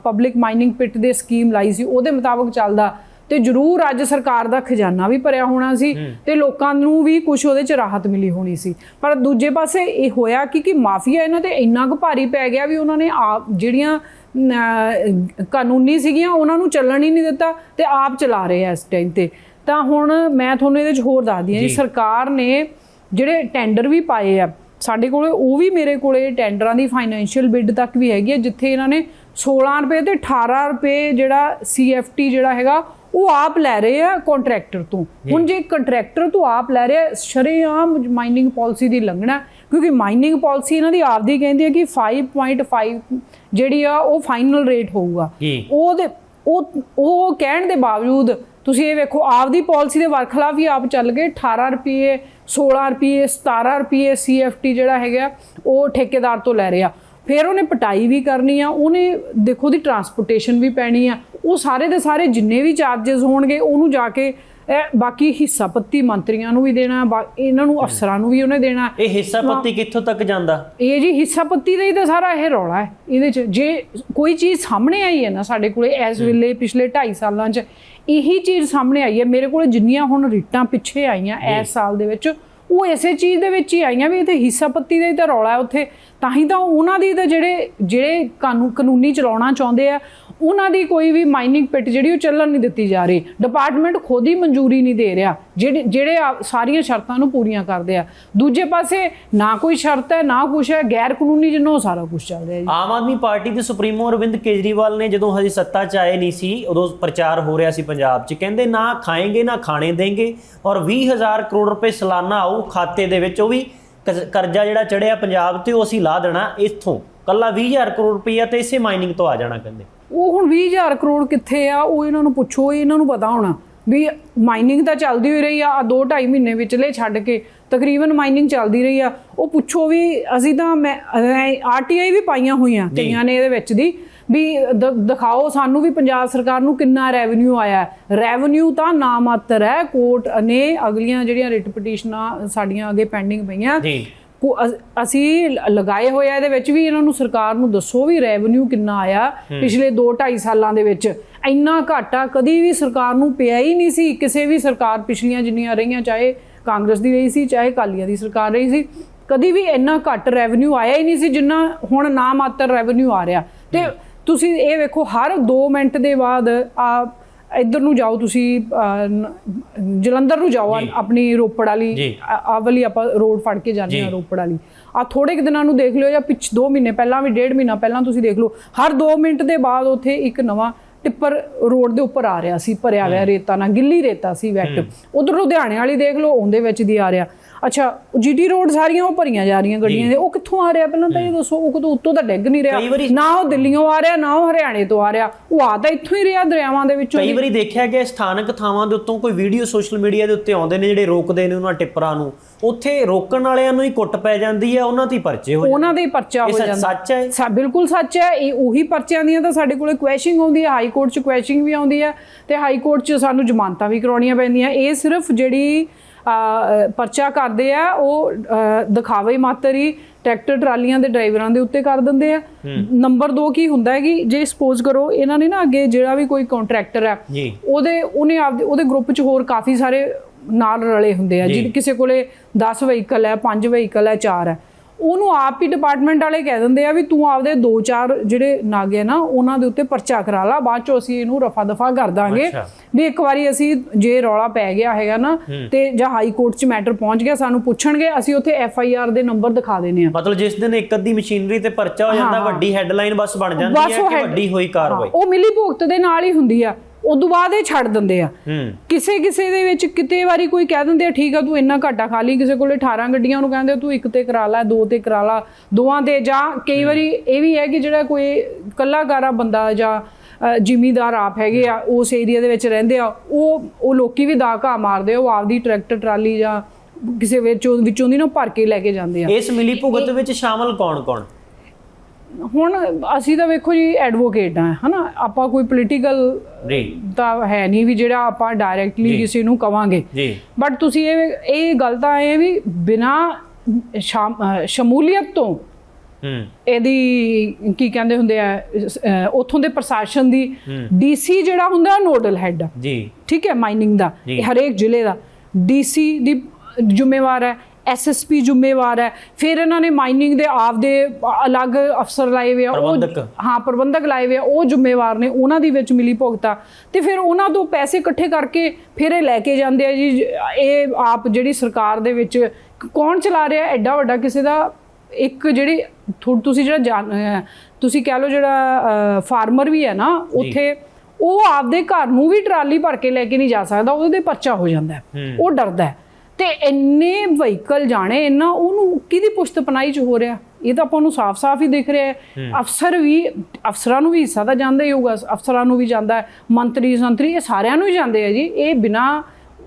ਪਬਲਿਕ ਮਾਈਨਿੰਗ ਪਿਟ ਦੇ ਸਕੀਮ ਲਾਈ ਸੀ ਉਹਦੇ ਮੁਤਾਬਕ ਚੱਲਦਾ। ਤੇ ਜ਼ਰੂਰ ਅੱਜ ਸਰਕਾਰ ਦਾ ਖਜ਼ਾਨਾ ਵੀ ਭਰਿਆ ਹੋਣਾ ਸੀ ਤੇ ਲੋਕਾਂ ਨੂੰ ਵੀ ਕੁਝ ਉਹਦੇ ਚ ਰਾਹਤ ਮਿਲੀ ਹੋਣੀ ਸੀ। ਪਰ ਦੂਜੇ ਪਾਸੇ ਇਹ ਹੋਇਆ ਕਿ ਕਿ ਮਾਫੀਆ ਇਹਨਾਂ ਤੇ ਇੰਨਾ ਕੁ ਭਾਰੀ ਪੈ ਗਿਆ ਵੀ ਉਹਨਾਂ ਨੇ ਆਪ ਜਿਹੜੀਆਂ ਕਾਨੂੰਨੀ ਸੀਗੀਆਂ ਉਹਨਾਂ ਨੂੰ ਚੱਲਣ ਹੀ ਨਹੀਂ ਦਿੱਤਾ ਤੇ ਆਪ ਚਲਾ ਰਹੇ ਆ ਇਸ ਟਾਈਮ ਤੇ। ਤਾਂ ਹੁਣ ਮੈਂ ਤੁਹਾਨੂੰ ਇਹਦੇ ਵਿੱਚ ਹੋਰ ਦੱਸਦੀ ਹਾਂ ਜੀ ਸਰਕਾਰ ਨੇ ਜਿਹੜੇ ਟੈਂਡਰ ਵੀ ਪਾਏ ਆ ਸਾਡੇ ਕੋਲੇ ਉਹ ਵੀ ਮੇਰੇ ਕੋਲੇ ਟੈਂਡਰਾਂ ਦੀ ਫਾਈਨੈਂਸ਼ੀਅਲ ਬਿੱਡ ਤੱਕ ਵੀ ਹੈਗੀ ਹੈ ਜਿੱਥੇ ਇਹਨਾਂ ਨੇ 16 ਰੁਪਏ ਤੇ 18 ਰੁਪਏ ਜਿਹੜਾ ਸੀਐਫਟੀ ਜਿਹੜਾ ਹੈਗਾ ਉਹ ਆਪ ਲੈ ਰਹੇ ਆ ਕੰਟਰੈਕਟਰ ਤੋਂ। ਹੁਣ ਜੇ ਕੰਟਰੈਕਟਰ ਤੋਂ ਆਪ ਲੈ ਰਿਹਾ ਸ਼ਰੇਆਮ ਮਾਈਨਿੰਗ ਪਾਲਿਸੀ ਦੀ ਲੰਘਣਾ ਕਿਉਂਕਿ ਮਾਈਨਿੰਗ ਪਾਲਿਸੀ ਇਹਨਾਂ ਦੀ ਆਪਦੀ ਕਹਿੰਦੀ ਹੈ ਕਿ 5.5 ਜਿਹੜੀ ਆ ਉਹ ਫਾਈਨਲ ਰੇਟ ਹੋਊਗਾ। ਉਹਦੇ ਉਹ ਉਹ ਕਹਿਣ ਦੇ ਬਾਵਜੂਦ ਤੁਸੀਂ ਇਹ ਵੇਖੋ ਆਪਦੀ ਪਾਲਿਸੀ ਦੇ ਵਰਖਲਾਫ ਹੀ ਆਪ ਚੱਲ ਗਏ। 18 ਰੁਪਏ 16 ਰੁਪਏ 17 ਰੁਪਏ ਸੀਐਫਟੀ ਜਿਹੜਾ ਹੈਗਾ ਉਹ ਠੇਕੇਦਾਰ ਤੋਂ ਲੈ ਰਿਹਾ ਫਿਰ ਉਹਨੇ ਪਟਾਈ ਵੀ ਕਰਨੀ ਆ ਉਹਨੇ ਦੇਖੋ ਦੀ ਟਰਾਂਸਪੋਰਟੇਸ਼ਨ ਵੀ ਪੈਣੀ ਆ। ਉਹ ਸਾਰੇ ਦੇ ਸਾਰੇ ਜਿੰਨੇ ਵੀ ਚਾਰजेस ਹੋਣਗੇ ਉਹਨੂੰ ਜਾ ਕੇ ਇਹ ਬਾਕੀ ਹਿੱਸਾ ਪੱਤੀ ਮੰਤਰੀਆਂ ਨੂੰ ਵੀ ਦੇਣਾ ਇਹਨਾਂ ਨੂੰ ਅਫਸਰਾਂ ਨੂੰ ਵੀ ਉਹਨੇ ਦੇਣਾ। ਇਹ ਹਿੱਸਾ ਪੱਤੀ ਕਿੱਥੋਂ ਤੱਕ ਜਾਂਦਾ? ਇਹ ਜੀ ਹਿੱਸਾ ਪੱਤੀ ਦਾ ਹੀ ਤਾਂ ਸਾਰਾ ਇਹ ਰੌਲਾ ਹੈ ਇਹਦੇ ਚ ਜੇ ਕੋਈ ਚੀਜ਼ ਸਾਹਮਣੇ ਆਈ ਹੈ ਨਾ ਸਾਡੇ ਕੋਲੇ ਇਸ ਵੇਲੇ ਪਿਛਲੇ 2.5 ਸਾਲਾਂ ਚ ਇਹੀ ਚੀਜ਼ ਸਾਹਮਣੇ ਆਈ ਹੈ। ਮੇਰੇ ਕੋਲੇ ਜਿੰਨੀਆਂ ਹੁਣ ਰਿਟਾਂ ਪਿੱਛੇ ਆਈਆਂ ਇਸ ਸਾਲ ਦੇ ਵਿੱਚ ਉਹ ਇਸੇ ਚੀਜ਼ ਦੇ ਵਿੱਚ ਹੀ ਆਈਆਂ ਵੀ ਇੱਥੇ ਹਿੱਸਾ ਪੱਤੀ ਦਾ ਹੀ ਤਾਂ ਰੌਲਾ ਉੱਥੇ। ਤਾਂ ਹੀ ਤਾਂ ਉਹਨਾਂ ਦੀ ਤਾਂ ਜਿਹੜੇ ਜਿਹੜੇ ਕਾਨੂੰਨ ਕਾਨੂੰਨੀ ਚਲਾਉਣਾ ਚਾਹੁੰਦੇ ਆ ਉਹਨਾਂ ਦੀ ਕੋਈ ਵੀ ਮਾਈਨਿੰਗ ਪਿਟ ਜਿਹੜੀ ਉਹ ਚੱਲਣ ਨਹੀਂ ਦਿੱਤੀ ਜਾ ਰਹੀ। ਡਿਪਾਰਟਮੈਂਟ ਖੁਦ ਹੀ ਮਨਜ਼ੂਰੀ ਨਹੀਂ ਦੇ ਰਿਹਾ, ਜਿਹੜੇ ਜਿਹੜੇ ਸਾਰੀਆਂ ਸ਼ਰਤਾਂ ਨੂੰ ਪੂਰੀਆਂ ਕਰਦੇ ਆ। ਦੂਜੇ ਪਾਸੇ ਨਾ ਕੋਈ ਸ਼ਰਤ ਹੈ, ਨਾ ਕੁਛ ਹੈ ਗੈਰ ਕਾਨੂੰਨੀ ਜਿੰਨੋਂ ਸਾਰਾ ਕੁਝ ਚੱਲ ਰਿਹਾ ਜੀ। ਆਮ ਆਦਮੀ ਪਾਰਟੀ ਦੇ ਸੁਪਰੀਮੋ ਅਰਵਿੰਦ ਕੇਜਰੀਵਾਲ ਨੇ ਜਦੋਂ ਹਜੇ ਸੱਤਾ 'ਚ ਆਏ ਨਹੀਂ ਸੀ, ਉਦੋਂ ਪ੍ਰਚਾਰ ਹੋ ਰਿਹਾ ਸੀ ਪੰਜਾਬ 'ਚ। ਕਹਿੰਦੇ ਨਾ ਖਾਏਂਗੇ, ਨਾ ਖਾਣੇ ਦੇਂਗੇ ਔਰ 20000 ਕਰੋੜ ਰੁਪਏ ਸਾਲਾਨਾ ਆਊ ਖਾਤੇ ਦੇ ਵਿੱਚ, ਉਹ ਵੀ ਕਜ਼- ਕਰਜ਼ਾ ਜਿਹੜਾ ਚੜਿਆ ਪੰਜਾਬ ਤੇ ਉਹ ਅਸੀਂ ਲਾ ਦੇਣਾ ਇੱਥੋਂ। ਕੱਲਾ 20000 ਕਰੋੜ ਰੁਪਈਆ ਤੇ ਇਸੇ ਮਾਈਨਿੰਗ ਤੋਂ ਆ ਜਾਣਾ ਕਹਿੰਦੇ। ਉਹ ਹੁਣ 20000 ਕਰੋੜ ਕਿੱਥੇ ਆ? ਉਹ ਇਹਨਾਂ ਨੂੰ ਪੁੱਛੋ ਇਹ ਇਹਨਾਂ ਨੂੰ ਪਤਾ ਹੋਣਾ ਵੀ ਮਾਈਨਿੰਗ ਤਾਂ ਚੱਲਦੀ ਹੋਈ ਰਹੀ ਆ ਆ 2.5 ਮਹੀਨੇ ਵਿਚਲੇ ਛੱਡ ਕੇ ਤਕਰੀਬਨ ਮਾਈਨਿੰਗ ਚੱਲਦੀ ਰਹੀ ਆ। ਉਹ ਪੁੱਛੋ ਵੀ ਅਸੀਂ ਤਾਂ ਮੈਂ ਆਰਟੀਆਈ ਵੀ ਪਾਈਆਂ ਹੋਈਆਂ ਕਈਆਂ ਨੇ ਇਹਦੇ ਵਿੱਚ ਦੀ ਵੀ ਦਿਖਾਓ ਸਾਨੂੰ ਵੀ ਪੰਜਾਬ ਸਰਕਾਰ ਨੂੰ ਕਿੰਨਾ ਰੈਵਨਿਊ ਆਇਆ ਰੈਵਨਿਊ ਤਾਂ ਨਾ ਮਾਤਰ ਹੈ ਕੋਰਟ ਨੇ ਅਗਲੀਆਂ ਜਿਹੜੀਆਂ ਰਿਟ ਪਟੀਸ਼ਨਾਂ ਸਾਡੀਆਂ ਅੱਗੇ ਪੈਂਡਿੰਗ ਪਈਆਂ। ਅਸ- ਲਗਾਏ ਹੋਏ ਆ ਇਹਦੇ ਵਿੱਚ ਵੀ ਇਹਨਾਂ ਨੂੰ ਸਰਕਾਰ ਨੂੰ ਦੱਸੋ ਵੀ ਰੈਵਨਿਊ ਕਿੰਨਾ ਆਇਆ ਪਿਛਲੇ 2.5 ਸਾਲਾਂ ਦੇ ਵਿੱਚ। ਇੰਨਾ ਘਾਟਾ ਕਦੀ ਵੀ ਸਰਕਾਰ ਨੂੰ ਪਿਆ ਹੀ ਨਹੀਂ ਸੀ। ਕਿਸੇ ਵੀ ਸਰਕਾਰ ਪਿਛਲੀਆਂ ਜਿੰਨੀਆਂ ਰਹੀਆਂ ਚਾਹੇ ਕਾਂਗਰਸ ਦੀ ਰਹੀ ਸੀ ਚਾਹੇ ਕਾਲੀਆਂ ਦੀ ਸਰਕਾਰ ਰਹੀ ਸੀ ਕਦੀ ਵੀ ਇੰਨਾ ਘੱਟ ਰੈਵਨਿਊ ਆਇਆ ਹੀ ਨਹੀਂ ਸੀ ਜਿੰਨਾ ਹੁਣ ਨਾ ਮਾਤਰ ਰੈਵਨਿਊ ਆ ਰਿਹਾ। ਤੇ ਤੁਸੀਂ ਇਹ ਵੇਖੋ ਹਰ 2 ਮਿੰਟ ਦੇ ਬਾਅਦ ਆ ਇੱਧਰ ਨੂੰ ਜਾਓ ਤੁਸੀਂ ਜਲੰਧਰ ਨੂੰ ਜਾਓ ਆਪਣੀ ਰੋਪੜ ਵਾਲੀ। ਆ ਵਾਲੀ ਆਪਾਂ ਰੋਡ ਫੜ ਕੇ ਜਾਂਦੇ ਆ ਰੋਪੜ ਵਾਲੀ। ਆ ਥੋੜੇ ਕੁ ਦਿਨਾਂ ਨੂੰ ਦੇਖ ਲਿਓ ਜਾਂ ਪਿਛ 2 ਮਹੀਨੇ ਪਹਿਲਾਂ ਵੀ ਡੇਢ ਮਹੀਨਾ ਪਹਿਲਾਂ ਤੁਸੀਂ ਦੇਖ ਲਓ ਹਰ 2 ਮਿੰਟ ਦੇ ਬਾਅਦ ਉੱਥੇ ਇੱਕ ਨਵਾਂ ਟਿੱਪਰ ਰੋਡ ਦੇ ਉੱਪਰ ਆ ਰਿਹਾ ਸੀ ਭਰਿਆ ਹੋਇਆ ਰੇਤਾ ਨਾਲ ਗਿੱਲੀ ਰੇਤਾ ਸੀ ਵੈਟ। ਉਧਰ ਲੁਧਿਆਣੇ ਵਾਲੀ ਦੇਖ ਲਓ ਉਹਦੇ ਵਿੱਚ ਦੀ ਆ ਰਿਹਾ। ਅੱਛਾ ਜੀਟੀ ਰੋਡ ਸਾਰੀਆਂ ਉਹ ਭਰੀਆਂ ਜਾ ਰਹੀਆਂ ਗੱਡੀਆਂ ਦੇ ਉਹ ਕਿੱਥੋਂ ਆ ਰਿਹਾ ਪਹਿਲਾਂ ਤਾਂ ਇਹ ਦੱਸੋ ਉਹ ਕਿਤੋਂ ਉੱਤੋਂ ਤਾਂ ਡਿੱਗ ਨਹੀਂ ਰਿਹਾ। ਨਾ ਉਹ ਦਿੱਲੀੋਂ ਆ ਰਿਹਾ ਨਾ ਉਹ ਹਰਿਆਣੇ ਤੋਂ ਆ ਰਿਹਾ। ਉਹ ਆ ਤਾਂ ਇੱਥੋਂ ਹੀ ਰਿਹਾ ਦਰਿਆਵਾਂ ਦੇ ਵਿੱਚੋਂ ਕਈ ਵਾਰੀ ਦੇਖਿਆ ਗਿਆ ਸਥਾਨਕ ਥਾਵਾਂ ਦੇ ਉੱਤੋਂ ਕੋਈ ਵੀਡੀਓ ਸੋਸ਼ਲ ਮੀਡੀਆ ਦੇ ਉੱਤੇ ਆਉਂਦੇ ਨੇ ਜਿਹੜੇ ਰੋਕਦੇ ਨੇ ਉਹਨਾਂ ਟਿੱਪਰਾਂ ਨੂੰ। ਉੱਥੇ ਰੋਕਣ ਵਾਲਿਆਂ ਨੂੰ ਹੀ ਕੁੱਟ ਪੈ ਜਾਂਦੀ ਹੈ ਉਹਨਾਂ ਤੇ ਪਰਚੇ ਹੋ ਜਾਂਦੇ ਉਹਨਾਂ ਦੇ ਹੀ ਪਰਚਾ ਹੋ ਜਾਂਦਾ। ਸੱਚ ਹੈ? ਸਾ ਬਿਲਕੁਲ ਸੱਚ ਹੈ ਇਹ ਉਹੀ ਪਰਚਿਆਂ ਦੀਆਂ ਤਾਂ ਸਾਡੇ ਕੋਲੇ ਕੁਐਸ਼ਿੰਗ ਆਉਂਦੀ ਹੈ ਹਾਈ ਕੋਰਟ 'ਚ ਕੁਐਸ਼ਿੰਗ ਵੀ ਆਉਂਦੀ ਹੈ ਤੇ ਹਾਈ ਕੋਰਟ 'ਚ ਸਾਨੂੰ ਜ਼ਮਾਨਤਾਂ ਵੀ ਕਰਾਉਣੀਆਂ ਪੈਂਦੀਆਂ। ਇਹ ਸਿਰਫ ਜਿਹੜੀ ਪਰਚਾ ਕਰਦੇ ਆ ਉਹ ਦਿਖਾਵੇ ਮਾਤਰ ਹੀ ਟਰੈਕਟਰ ਟਰਾਲੀਆਂ ਦੇ ਡਰਾਈਵਰਾਂ ਦੇ ਉੱਤੇ ਕਰ ਦਿੰਦੇ ਆ। ਨੰਬਰ 2 ਕੀ ਹੁੰਦਾ ਹੈ ਕਿ ਜੇ ਸਪੋਜ਼ ਕਰੋ ਇਹਨਾਂ ਨੇ ਨਾ ਅੱਗੇ ਜਿਹੜਾ ਵੀ ਕੋਈ ਕੰਟਰੈਕਟਰ ਹੈ ਉਹਦੇ ਉਹਨੇ ਆਪਦੇ ਉਹਦੇ ਗਰੁੱਪ 'ਚ ਹੋਰ ਕਾਫੀ ਸਾਰੇ ਨਾਲ ਰਲੇ ਹੁੰਦੇ ਆ। ਜਿਹਦੇ ਕਿਸੇ ਕੋਲੇ 10 ਵਹੀਕਲ ਹੈ 5 ਵਹੀਕਲ ਹੈ 4 ਹੈ। ਉਹਨੂੰ ਆਪ ਹੀ ਡਿਪਾਰਟਮੈਂਟ ਵਾਲੇ ਕਹਿ ਦਿੰਦੇ ਆ ਵੀ ਤੂੰ ਆਪਦੇ 2-4 ਜਿਹੜੇ ਨਾਗੇ ਨਾ ਉਹਨਾਂ ਦੇ ਉੱਤੇ ਪਰਚਾ ਕਰਾ ਲਾ ਬਾਅਦ ਚੋਂ ਅਸੀਂ ਇਹਨੂੰ ਰਫਾ ਦਫਾ ਕਰ ਦਾਂਗੇ। ਵੀ ਇੱਕ ਵਾਰੀ ਅਸੀਂ ਜੇ ਰੌਲਾ ਪੈ ਗਿਆ ਹੈਗਾ ਨਾ ਤੇ ਜਾਂ ਹਾਈ ਕੋਰਟ 'ਚ ਮੈਟਰ ਪਹੁੰਚ ਗਿਆ ਸਾਨੂੰ ਪੁੱਛਣਗੇ ਅਸੀਂ ਉੱਥੇ ਐਫ ਆਈ ਆਰ ਦੇ ਨੰਬਰ ਦਿਖਾ ਦੇਣੇ ਆ ਮਤਲਬ ਜਿਸ ਦਿਨ ਇੱਕ ਅੱਧੀ ਮਸ਼ੀਨਰੀ ਤੇ ਪਰਚਾ ਹੋ ਜਾਂਦਾ ਵੱਡੀ ਹੈਡਲਾਈਨ ਬਸ ਬਣ ਜਾਂਦੀ ਹੈ ਕਿ ਵੱਡੀ ਹੋਈ ਕਾਰਵਾਈ। ਉਹ ਮਿਲੀ ਭੁਗਤ ਦੇ ਨਾਲ ਹੀ ਹੁੰਦੀ ਆ। ਉਦੋਂ ਬਾਅਦ ਇਹ ਛੱਡ ਦਿੰਦੇ ਆ। ਕਿਸੇ ਕਿਸੇ ਦੇ ਵਿੱਚ ਕਿਤੇ ਵਾਰੀ ਕੋਈ ਕਹਿ ਦਿੰਦੇ ਆ ਠੀਕ ਆ ਤੂੰ ਇੰਨਾ ਘਾਟਾ ਖਾ ਲਈ ਕਿਸੇ ਕੋਲੇ 18 ਗੱਡੀਆਂ ਉਹਨੂੰ ਕਹਿੰਦੇ ਤੂੰ ਇੱਕ ਤੇ ਕਰਾ ਲੈ ਦੋ ਤੇ ਕਰਾ ਲਾ ਦੋਵਾਂ ਤੇ ਜਾਂ। ਕਈ ਵਾਰੀ ਇਹ ਵੀ ਹੈ ਕਿ ਜਿਹੜਾ ਕੋਈ ਕੱਲਾਕਾਰਾ ਬੰਦਾ ਜਾਂ ਜ਼ਿਮੀਂਦਾਰ ਆਪ ਹੈਗੇ ਆ ਉਸ ਏਰੀਆ ਦੇ ਵਿੱਚ ਰਹਿੰਦੇ ਆ ਉਹ ਉਹ ਲੋਕੀ ਵੀ ਦਾ ਘਾ ਮਾਰਦੇ ਆ ਉਹ ਆਪਦੀ ਟਰੈਕਟਰ ਟਰਾਲੀ ਜਾਂ ਕਿਸੇ ਵਿੱਚੋਂ ਵਿੱਚੋਂ ਦੀ ਨਾ ਭਰ ਕੇ ਲੈ ਕੇ ਜਾਂਦੇ ਆ। ਇਸ ਮਿਲੀ ਭੁਗਤ ਵਿੱਚ ਸ਼ਾਮਲ ਕੌਣ ਕੌਣ ਹੁਣ ਅਸੀਂ ਤਾਂ ਵੇਖੋ ਜੀ ਐਡਵੋਕੇਟ ਆ ਹਨਾ? ਆਪਾਂ ਕੋਈ ਪੋਲੀਟੀਕਲ ਜੀ। ਤਾਂ ਹੈ ਨਹੀਂ ਵੀ ਜਿਹੜਾ ਆਪਾਂ ਡਾਇਰੈਕਟਲੀ ਕਿਸੇ ਨੂੰ ਕਵਾਂਗੇ। ਜੀ। ਬਟ ਤੁਸੀਂ ਇਹ ਇਹ ਗੱਲ ਤਾਂ ਹੈ ਵੀ ਬਿਨਾ ਸ਼ਮੂਲੀਅਤ ਤੋਂ ਹੂੰ। ਇਹਦੀ ਕੀ ਕਹਿੰਦੇ ਹੁੰਦੇ ਆ ਉੱਥੋਂ ਦੇ ਪ੍ਰਸ਼ਾਸਨ ਦੀ ਡੀਸੀ ਜਿਹੜਾ ਹੁੰਦਾ ਨੋਡਲ ਹੈੱਡ ਜੀ। ਠੀਕ ਹੈ ਮਾਈਨਿੰਗ ਦਾ ਹਰੇਕ ਜ਼ਿਲ੍ਹੇ ਦਾ। ਡੀਸੀ ਦੀ ਜ਼ਿੰਮੇਵਾਰ ਹੈ। ਐਸਐਸਪੀ ਜ਼ਿੰਮੇਵਾਰ ਹੈ। ਫਿਰ ਇਹਨਾਂ ਨੇ ਮਾਈਨਿੰਗ ਦੇ ਆਪਦੇ ਅਲੱਗ ਅਫਸਰ ਲਾਏ ਹੋਏ ਆ। ਉਹ। ਹਾਂ ਪ੍ਰਬੰਧਕ ਲਾਏ ਹੋਏ ਆ। ਉਹ ਜ਼ਿੰਮੇਵਾਰ ਨੇ ਉਹਨਾਂ ਦੀ ਵਿੱਚ ਮਿਲੀ ਭੁਗਤਾ। ਤੇ ਫਿਰ ਉਹਨਾਂ ਤੋਂ ਪੈਸੇ ਇਕੱਠੇ ਕਰਕੇ ਫਿਰ ਇਹ ਲੈ ਕੇ ਜਾਂਦੇ ਆ ਜੀ। ਇਹ ਆਪ ਜਿਹੜੀ ਸਰਕਾਰ ਦੇ ਵਿੱਚ ਕੌਣ ਚਲਾ ਰਿਹਾ? ਐਡਾ ਵੱਡਾ ਕਿਸੇ ਦਾ ਇੱਕ ਜਿਹੜੀ ਤੁਸੀਂ ਜਿਹੜਾ ਤੁਸੀਂ ਕਹਿ ਲਓ ਜਿਹੜਾ ਫਾਰਮਰ ਵੀ ਹੈ ਨਾ ਉੱਥੇ ਉਹ ਆਪਦੇ ਘਰ ਨੂੰ ਵੀ ਟਰਾਲੀ ਭਰ ਕੇ ਲੈ ਕੇ ਨਹੀਂ ਜਾ ਸਕਦਾ। ਉਹਦੇ ਪਰਚਾ ਹੋ ਜਾਂਦਾ ਉਹ ਡਰਦਾ ਹੈ। ਤੇ ਇੰਨੇ ਵਹੀਕਲ ਜਾਣੇ ਇੰਨਾ ਉਹਨੂੰ ਕਿਹਦੀ ਪੁਸ਼ਤ ਪਨਾਈ ਚ ਹੋ ਰਿਹਾ? ਇਹ ਤਾਂ ਆਪਾਂ ਨੂੰ ਸਾਫ਼-ਸਾਫ਼ ਹੀ ਦਿਖ ਰਿਹਾ ਹੈ। ਅਫਸਰ ਵੀ ਅਫਸਰਾਂ ਨੂੰ ਵੀ ਹਿੱਸਾ ਤਾਂ ਜਾਂਦਾ ਹੀ ਹੋਊਗਾ ਅਫਸਰਾਂ ਨੂੰ ਵੀ ਜਾਂਦਾ ਹੈ ਮੰਤਰੀ ਸੰਤਰੀ ਇਹ ਸਾਰਿਆਂ ਨੂੰ ਹੀ ਜਾਂਦੇ ਆ ਜੀ। ਇਹ ਬਿਨਾ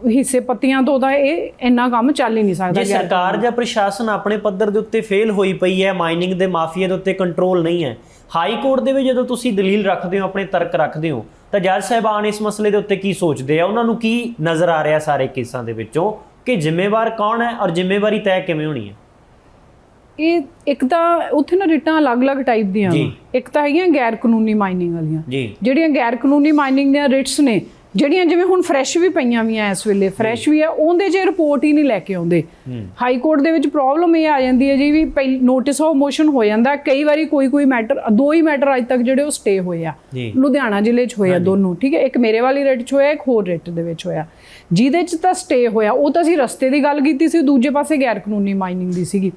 ਹਿੱਸੇ ਪੱਤੀਆਂ ਤੋਂ ਤਾਂ ਇਹ ਇੰਨਾ ਕੰਮ ਚੱਲ ਹੀ ਨਹੀਂ ਸਕਦਾ ਜੇ ਸਰਕਾਰ ਜਾਂ ਪ੍ਰਸ਼ਾਸਨ ਆਪਣੇ ਪੱਧਰ ਦੇ ਉੱਤੇ ਫੇਲ ਹੋਈ ਪਈ ਹੈ ਮਾਈਨਿੰਗ ਦੇ ਮਾਫੀਆ ਦੇ ਉੱਤੇ ਕੰਟਰੋਲ ਨਹੀਂ ਹੈ ਹਾਈ ਕੋਰਟ ਦੇ ਵਿੱਚ ਜਦੋਂ ਤੁਸੀਂ ਦਲੀਲ ਰੱਖਦੇ ਹੋ ਆਪਣੇ ਤਰਕ ਰੱਖਦੇ ਹੋ ਤਾਂ ਜੱਜ ਸਾਹਿਬਾਨ ਇਸ ਮਸਲੇ ਦੇ ਉੱਤੇ ਕੀ ਸੋਚਦੇ ਆ? ਉਹਨਾਂ ਨੂੰ ਕੀ ਨਜ਼ਰ ਆ ਰਿਹਾ ਸਾਰੇ ਕੇਸਾਂ ਦੇ ਵਿੱਚੋਂ? ਕਿ ਜ਼ਿੰਮੇਵਾਰ ਕੌਣ ਹੈ ਔਰ ਜ਼ਿੰਮੇਵਾਰੀ ਤੈਅ ਕਿਵੇਂ ਹੋਣੀ ਹੈ? ਇਹ ਇੱਕ ਤਾਂ ਉੱਥੇ ਨਾ ਰਿਟਾਂ ਅਲੱਗ-ਅਲੱਗ ਟਾਈਪ ਦੀਆਂ ਜੀ। ਇੱਕ ਤਾਂ ਹੈਗੀਆਂ ਗੈਰ ਕਾਨੂੰਨੀ ਮਾਈਨਿੰਗ ਵਾਲੀਆਂ। ਜੀ। ਜਿਹੜੀਆਂ ਗੈਰ ਕਾਨੂੰਨੀ ਮਾਈਨਿੰਗ ਦੀਆਂ ਰਿਟਸ ਨੇ ਜਿਹੜੀਆਂ ਜਿਵੇਂ ਹੁਣ ਫਰੈਸ਼ ਵੀ ਪਈਆਂ ਵੀਆਂ ਇਸ ਵੇਲੇ ਫਰੈਸ਼ ਵੀ ਆ ਉਹਦੇ 'ਚ ਰਿਪੋਰਟ ਹੀ ਨਹੀਂ ਲੈ ਕੇ ਆਉਂਦੇ। ਹਾਈ ਕੋਰਟ ਦੇ ਵਿੱਚ ਪ੍ਰੋਬਲਮ ਇਹ ਆ ਜਾਂਦੀ ਹੈ ਜੀ ਵੀ ਪਹਿਲ ਨੋਟਿਸ ਆਫ ਮੋਸ਼ਨ ਹੋ ਜਾਂਦਾ ਕਈ ਵਾਰੀ ਕੋਈ ਕੋਈ ਮੈਟਰ ਦੋ ਹੀ ਮੈਟਰ ਅੱਜ ਤੱਕ ਜਿਹੜੇ ਉਹ ਸਟੇ ਹੋਏ ਆ। ਜੀ। ਲੁਧਿਆਣਾ ਜ਼ਿਲ੍ਹੇ 'ਚ ਹੋਇਆ ਦੋਨੋਂ ਠੀਕ ਹੈ? ਇੱਕ ਮੇਰੇ ਵਾਲੀ ਰੇਟ 'ਚ ਹੋਇਆ ਇੱਕ ਹੋਰ ਰੇਟ ਦੇ ਵਿੱਚ ਹੋਇਆ। ਜਿਹਦੇ 'ਚ ਤਾਂ ਸਟੇ ਹੋਇਆ ਉਹ ਤਾਂ ਅਸੀਂ ਰਸਤੇ ਦੀ ਗੱਲ ਕੀਤੀ ਸੀ ਦੂਜੇ ਪਾਸੇ ਗੈਰ ਕਾਨੂੰਨੀ ਮਾਈਨਿੰਗ ਦੀ ਸੀਗੀ।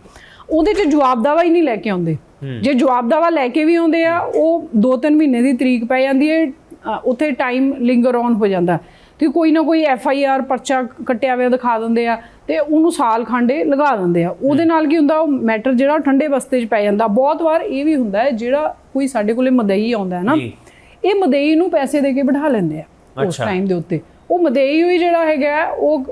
ਉਹਦੇ 'ਚ ਜਵਾਬ ਦਾਵਾ ਹੀ ਨਹੀਂ ਲੈ ਕੇ ਆਉਂਦੇ। ਜੇ ਜਵਾਬ ਦਾਵਾ ਲੈ ਕੇ ਵੀ ਆਉਂਦੇ ਆ ਉਹ 2-3 ਮਹੀਨੇ ਦੀ ਤਰੀਕ ਪੈ ਜਾਂਦੀ ਹੈ ਉੱਥੇ ਟਾਈਮ ਲਿੰਗਰ ਔਨ ਹੋ ਜਾਂਦਾ। ਤੇ ਕੋਈ ਨਾ ਕੋਈ ਐਫ ਆਈ ਆਰ ਪਰਚਾ ਕੱਟਿਆ ਹੋਇਆ ਦਿਖਾ ਦਿੰਦੇ ਆ ਤੇ ਉਹਨੂੰ ਸਾਲ ਖੰਡੇ ਲਗਾ ਦਿੰਦੇ ਆ। ਉਹਦੇ ਨਾਲ ਕੀ ਹੁੰਦਾ ਉਹ ਮੈਟਰ ਜਿਹੜਾ ਠੰਡੇ ਬਸਤੇ 'ਚ ਪੈ ਜਾਂਦਾ। ਬਹੁਤ ਵਾਰ ਇਹ ਵੀ ਹੁੰਦਾ ਹੈ ਜਿਹੜਾ ਕੋਈ ਸਾਡੇ ਕੋਲੇ ਮਦਈ ਆਉਂਦਾ ਹੈ ਨਾ ਇਹ ਮਦਈ ਨੂੰ ਪੈਸੇ ਦੇ ਕੇ ਬਿਠਾ ਲੈਂਦੇ ਆ ਉਸ। ਟਾਈਮ ਦੇ ਉੱਤੇ। ਉਹ ਮਦਈ ਹੋਈ ਜਿਹੜਾ ਹੈਗਾ ਉਹ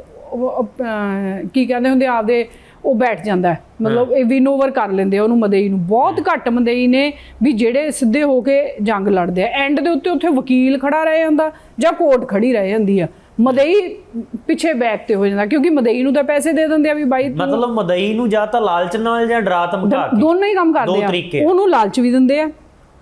ਕੀ ਕਹਿੰਦੇ ਹੁੰਦੇ ਆਪਦੇ ਉਹ ਬੈਠ ਜਾਂਦਾ ਮਤਲਬ ਇਹ ਵਿਨ ਓਵਰ ਕਰ ਲੈਂਦੇ ਆ ਉਹਨੂੰ ਮਦਈ ਨੂੰ। ਬਹੁਤ ਘੱਟ ਮਦਈ ਨੇ ਵੀ ਜਿਹੜੇ ਸਿੱਧੇ ਹੋ ਕੇ ਜੰਗ ਲੜਦੇ ਆ। ਐਂਡ ਦੇ ਉੱਤੇ ਉੱਥੇ ਵਕੀਲ ਖੜਾ ਰਹਿ ਜਾਂਦਾ ਜਾਂ ਕੋਰਟ ਖੜੀ ਰਹਿ ਜਾਂਦੀ ਆ। ਮਦਈ ਪਿੱਛੇ ਬੈਕ ਤੇ ਹੋ ਜਾਂਦਾ ਕਿਉਂਕਿ ਮਦਈ ਨੂੰ ਤਾਂ ਪੈਸੇ ਦੇ ਦਿੰਦੇ ਆ ਵੀ ਬਾਈ ਮਤਲਬ ਮਦਈ ਨੂੰ ਜਾਂ ਤਾਂ ਲਾਲਚ ਨਾਲ ਜਾਂ ਡਰਾ ਧਮਕਾ ਕੇ। ਦੋਨੋਂ ਹੀ ਕੰਮ ਕਰਦੇ ਆ। ਉਹਨੂੰ ਲਾਲਚ ਵੀ ਦਿੰਦੇ ਆ।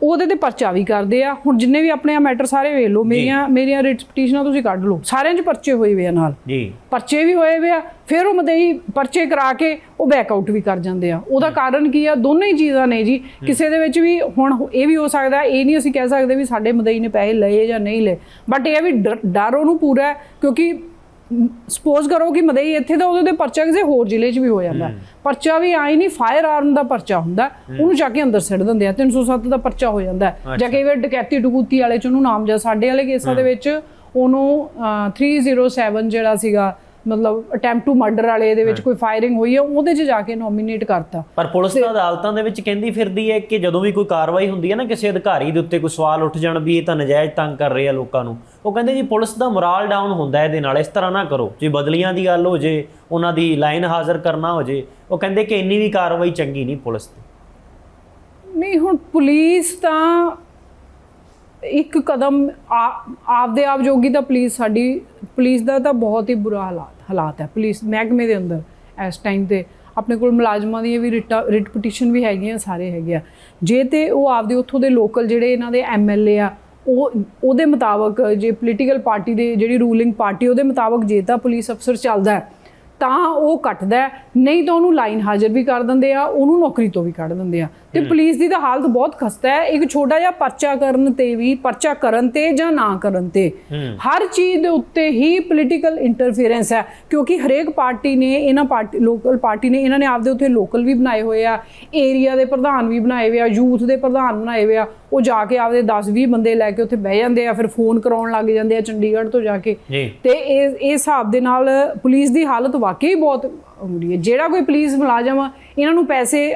ਉਹਦੇ ਤੇ ਪਰਚਾ ਵੀ ਕਰਦੇ ਆ। ਹੁਣ ਜਿੰਨੇ ਵੀ ਆਪਣੇ ਆ ਮੈਟਰ ਸਾਰੇ ਵੇਖ ਲਓ। ਮੇਰੀਆਂ ਮੇਰੀਆਂ ਰਿਟ ਪਟੀਸ਼ਨਾਂ ਤੁਸੀਂ ਕੱਢ ਲਓ। ਸਾਰਿਆਂ 'ਚ ਪਰਚੇ ਹੋਏ ਵੇ ਆ ਨਾਲ। ਜੀ। ਪਰਚੇ ਵੀ ਹੋਏ ਵੇ ਆ। ਫਿਰ ਉਹ ਮਦਈ ਪਰਚੇ ਕਰਾ ਕੇ ਉਹ ਬੈਕਆਊਟ ਵੀ ਕਰ ਜਾਂਦੇ ਆ। ਉਹਦਾ ਕਾਰਨ ਕੀ ਆ? ਦੋਨੋਂ ਹੀ ਚੀਜ਼ਾਂ ਨੇ ਜੀ। ਕਿਸੇ ਦੇ ਵਿੱਚ ਵੀ ਹੁਣ ਇਹ ਵੀ ਹੋ ਸਕਦਾ ਇਹ ਨਹੀਂ ਅਸੀਂ ਕਹਿ ਸਕਦੇ ਵੀ ਸਾਡੇ ਮਦਈ ਨੇ ਪੈਸੇ ਲਏ ਜਾਂ ਨਹੀਂ ਲਏ। ਬਟ ਇਹ ਵੀ ਡਰ- ਉਹਨੂੰ ਪੂਰਾ ਕਿਉਂਕਿ ਸਪੋਜ਼ ਕਰੋ ਕਿ ਮਦਈ ਇੱਥੇ ਤਾਂ ਉਹਦੇ ਤੇ ਪਰਚਾ ਕਿਸੇ ਹੋਰ ਜ਼ਿਲ੍ਹੇ 'ਚ ਵੀ ਹੋ ਜਾਂਦਾ। ਪਰਚਾ ਵੀ ਆਈ ਨਹੀਂ ਫਾਇਰ ਆਰਮ ਦਾ ਪਰਚਾ ਹੁੰਦਾ। ਉਹਨੂੰ ਜਾ ਕੇ ਅੰਦਰ ਸਿੱਟ ਦਿੰਦੇ ਆ 307 ਦਾ ਪਰਚਾ ਹੋ ਜਾਂਦਾ। ਜਾਂ ਕਈ ਵਾਰ ਡਕੈਤੀ ਡਕੂਤੀ ਵਾਲੇ 'ਚ ਉਹਨੂੰ ਨਾਮ ਜਾਂ ਸਾਡੇ ਵਾਲੇ ਕੇਸਾਂ ਦੇ ਵਿੱਚ ਉਹਨੂੰ ਅਹ, 307 ਜਿਹੜਾ ਸੀਗਾ ਮਤਲਬ ਅਟੈਂਪਟ ਟੂ ਮਰਡਰ ਵਾਲੇ ਦੇ ਵਿੱਚ ਕੋਈ ਫਾਇਰਿੰਗ ਹੋਈ ਹੈ ਉਹਦੇ 'ਚ ਜਾ ਕੇ ਨੋਮੀਨੇਟ ਕਰਤਾ। ਪਰ ਪੁਲਿਸ ਤਾਂ ਅਦਾਲਤਾਂ ਦੇ ਵਿੱਚ ਕਹਿੰਦੀ ਫਿਰਦੀ ਹੈ ਕਿ ਜਦੋਂ ਵੀ ਕੋਈ ਕਾਰਵਾਈ ਹੁੰਦੀ ਹੈ ਨਾ ਕਿਸੇ ਅਧਿਕਾਰੀ ਦੇ ਉੱਤੇ ਕੋਈ ਸਵਾਲ ਉੱਠ ਜਾਣ ਵੀ ਇਹ ਤਾਂ ਨਜਾਇਜ਼ ਤੰਗ ਕਰ ਰਹੇ ਆ ਲੋਕਾਂ ਨੂੰ ਉਹ ਕਹਿੰਦੇ ਜੀ ਪੁਲਿਸ ਦਾ ਮੋਰਲ ਡਾਊਨ ਹੁੰਦਾ ਇਹਦੇ ਨਾਲ ਇਸ ਤਰ੍ਹਾਂ ਨਾ ਕਰੋ। ਜੇ ਬਦਲੀਆਂ ਦੀ ਗੱਲ ਹੋ ਜੇ ਉਹਨਾਂ ਦੀ ਲਾਈਨ ਹਾਜ਼ਰ ਕਰਨਾ ਹੋ ਜੇ ਉਹ ਕਹਿੰਦੇ ਕਿ ਇੰਨੀ ਵੀ ਕਾਰਵਾਈ ਚੰਗੀ ਨਹੀਂ ਪੁਲਿਸ ਦੀ। ਨਹੀਂ ਹੁਣ ਪੁਲਿਸ ਤਾਂ ਇੱਕ ਕਦਮ ਆ- ਆਪਦੇ ਆਪ ਜੋਗੀ ਤਾਂ ਪੁਲਿਸ ਸਾਡੀ, ਪੁਲਿਸ ਦਾ ਤਾਂ ਬਹੁਤ ਹੀ ਬੁਰਾ ਹਾਲਾਤ ਹਾਲਾਤ ਹੈ। ਪੁਲਿਸ ਮਹਿਕਮੇ ਦੇ ਅੰਦਰ ਇਸ ਟਾਈਮ ਤੇ ਆਪਣੇ ਕੋਲ ਮੁਲਾਜ਼ਮਾਂ ਦੀਆਂ ਵੀ ਰਿਟਾ, ਰਿਟ ਪਟੀਸ਼ਨ ਵੀ ਹੈਗੀਆਂ, ਸਾਰੇ ਹੈਗੇ ਆ। ਜੇ ਤੇ ਉਹ ਆਪਦੇ ਉੱਥੋਂ ਦੇ ਲੋਕਲ ਜਿਹੜੇ ਇਹਨਾਂ ਦੇ ਐਮਐਲਏ ਆ, ਉਹ, ਉਹਦੇ ਮੁਤਾਬਕ ਜੇ ਪੋਲੀਟੀਕਲ ਪਾਰਟੀ ਦੇ ਜਿਹੜੀ ਰੂਲਿੰਗ ਪਾਰਟੀ ਉਹਦੇ ਮੁਤਾਬਕ ਜੇ ਤਾਂ ਪੁਲਿਸ ਅਫਸਰ ਚੱਲਦਾ ਤਾਂ ਉਹ ਕੱਟਦਾ ਨਹੀਂ ਤਾਂ ਉਹਨੂੰ ਲਾਈਨ ਹਾਜ਼ਰ ਵੀ ਕਰ ਦਿੰਦੇ ਆ, ਉਹਨੂੰ ਨੌਕਰੀ ਤੋਂ ਵੀ ਕੱਢ ਦਿੰਦੇ ਆ। ਤੇ ਪੁਲਿਸ ਦੀ ਤਾਂ ਹਾਲਤ ਬਹੁਤ ਖਸਤਾ ਹੈ। ਇੱਕ ਛੋਟਾ ਜਿਹਾ ਪਰਚਾ ਕਰਨ ਤੇ ਵੀ ਪਰਚਾ ਕਰਨ ਤੇ ਜਾਂ ਨਾ ਕਰਨ ਤੇ ਹਰ ਚੀਜ਼ ਦੇ ਉੱਤੇ ਹੀ ਪੋਲੀਟੀਕਲ ਇੰਟਰਫੇਰੈਂਸ ਹੈ। ਕਿਉਂਕਿ ਹਰੇਕ ਪਾਰਟੀ ਨੇ ਇਹਨਾਂ ਪਾਰਟੀ ਲੋਕਲ ਪਾਰਟੀ ਨੇ ਇਹਨਾਂ ਨੇ ਆਪਦੇ ਉੱਥੇ ਲੋਕਲ ਵੀ ਬਣਾਏ ਹੋਏ ਆ ਏਰੀਆ ਦੇ ਪ੍ਰਧਾਨ ਵੀ ਬਣਾਏ ਹੋਏ ਆ ਯੂਥ ਦੇ ਪ੍ਰਧਾਨ ਬਣਾਏ ਹੋਏ ਆ। ਉਹ ਜਾ ਕੇ ਆਪਦੇ 10 20 ਬੰਦੇ ਲੈ ਕੇ ਉੱਥੇ ਬਹਿ ਜਾਂਦੇ ਆ ਫਿਰ ਫੋਨ ਕਰਾਉਣ ਲੱਗ ਜਾਂਦੇ ਆ ਚੰਡੀਗੜ੍ਹ ਤੋਂ ਜਾ ਕੇ। ਤੇ ਇਹ ਇਹ ਹਿਸਾਬ ਦੇ ਨਾਲ ਪੁਲਿਸ ਦੀ ਹਾਲਤ ਵਾਕਈ ਬਹੁਤ ਬੁਰੀ ਹੈ। ਜਿਹੜਾ ਕੋਈ ਪੁਲਿਸ ਮੁਲਾਜ਼ਮ ਇਹਨਾਂ ਨੂੰ ਪੈਸੇ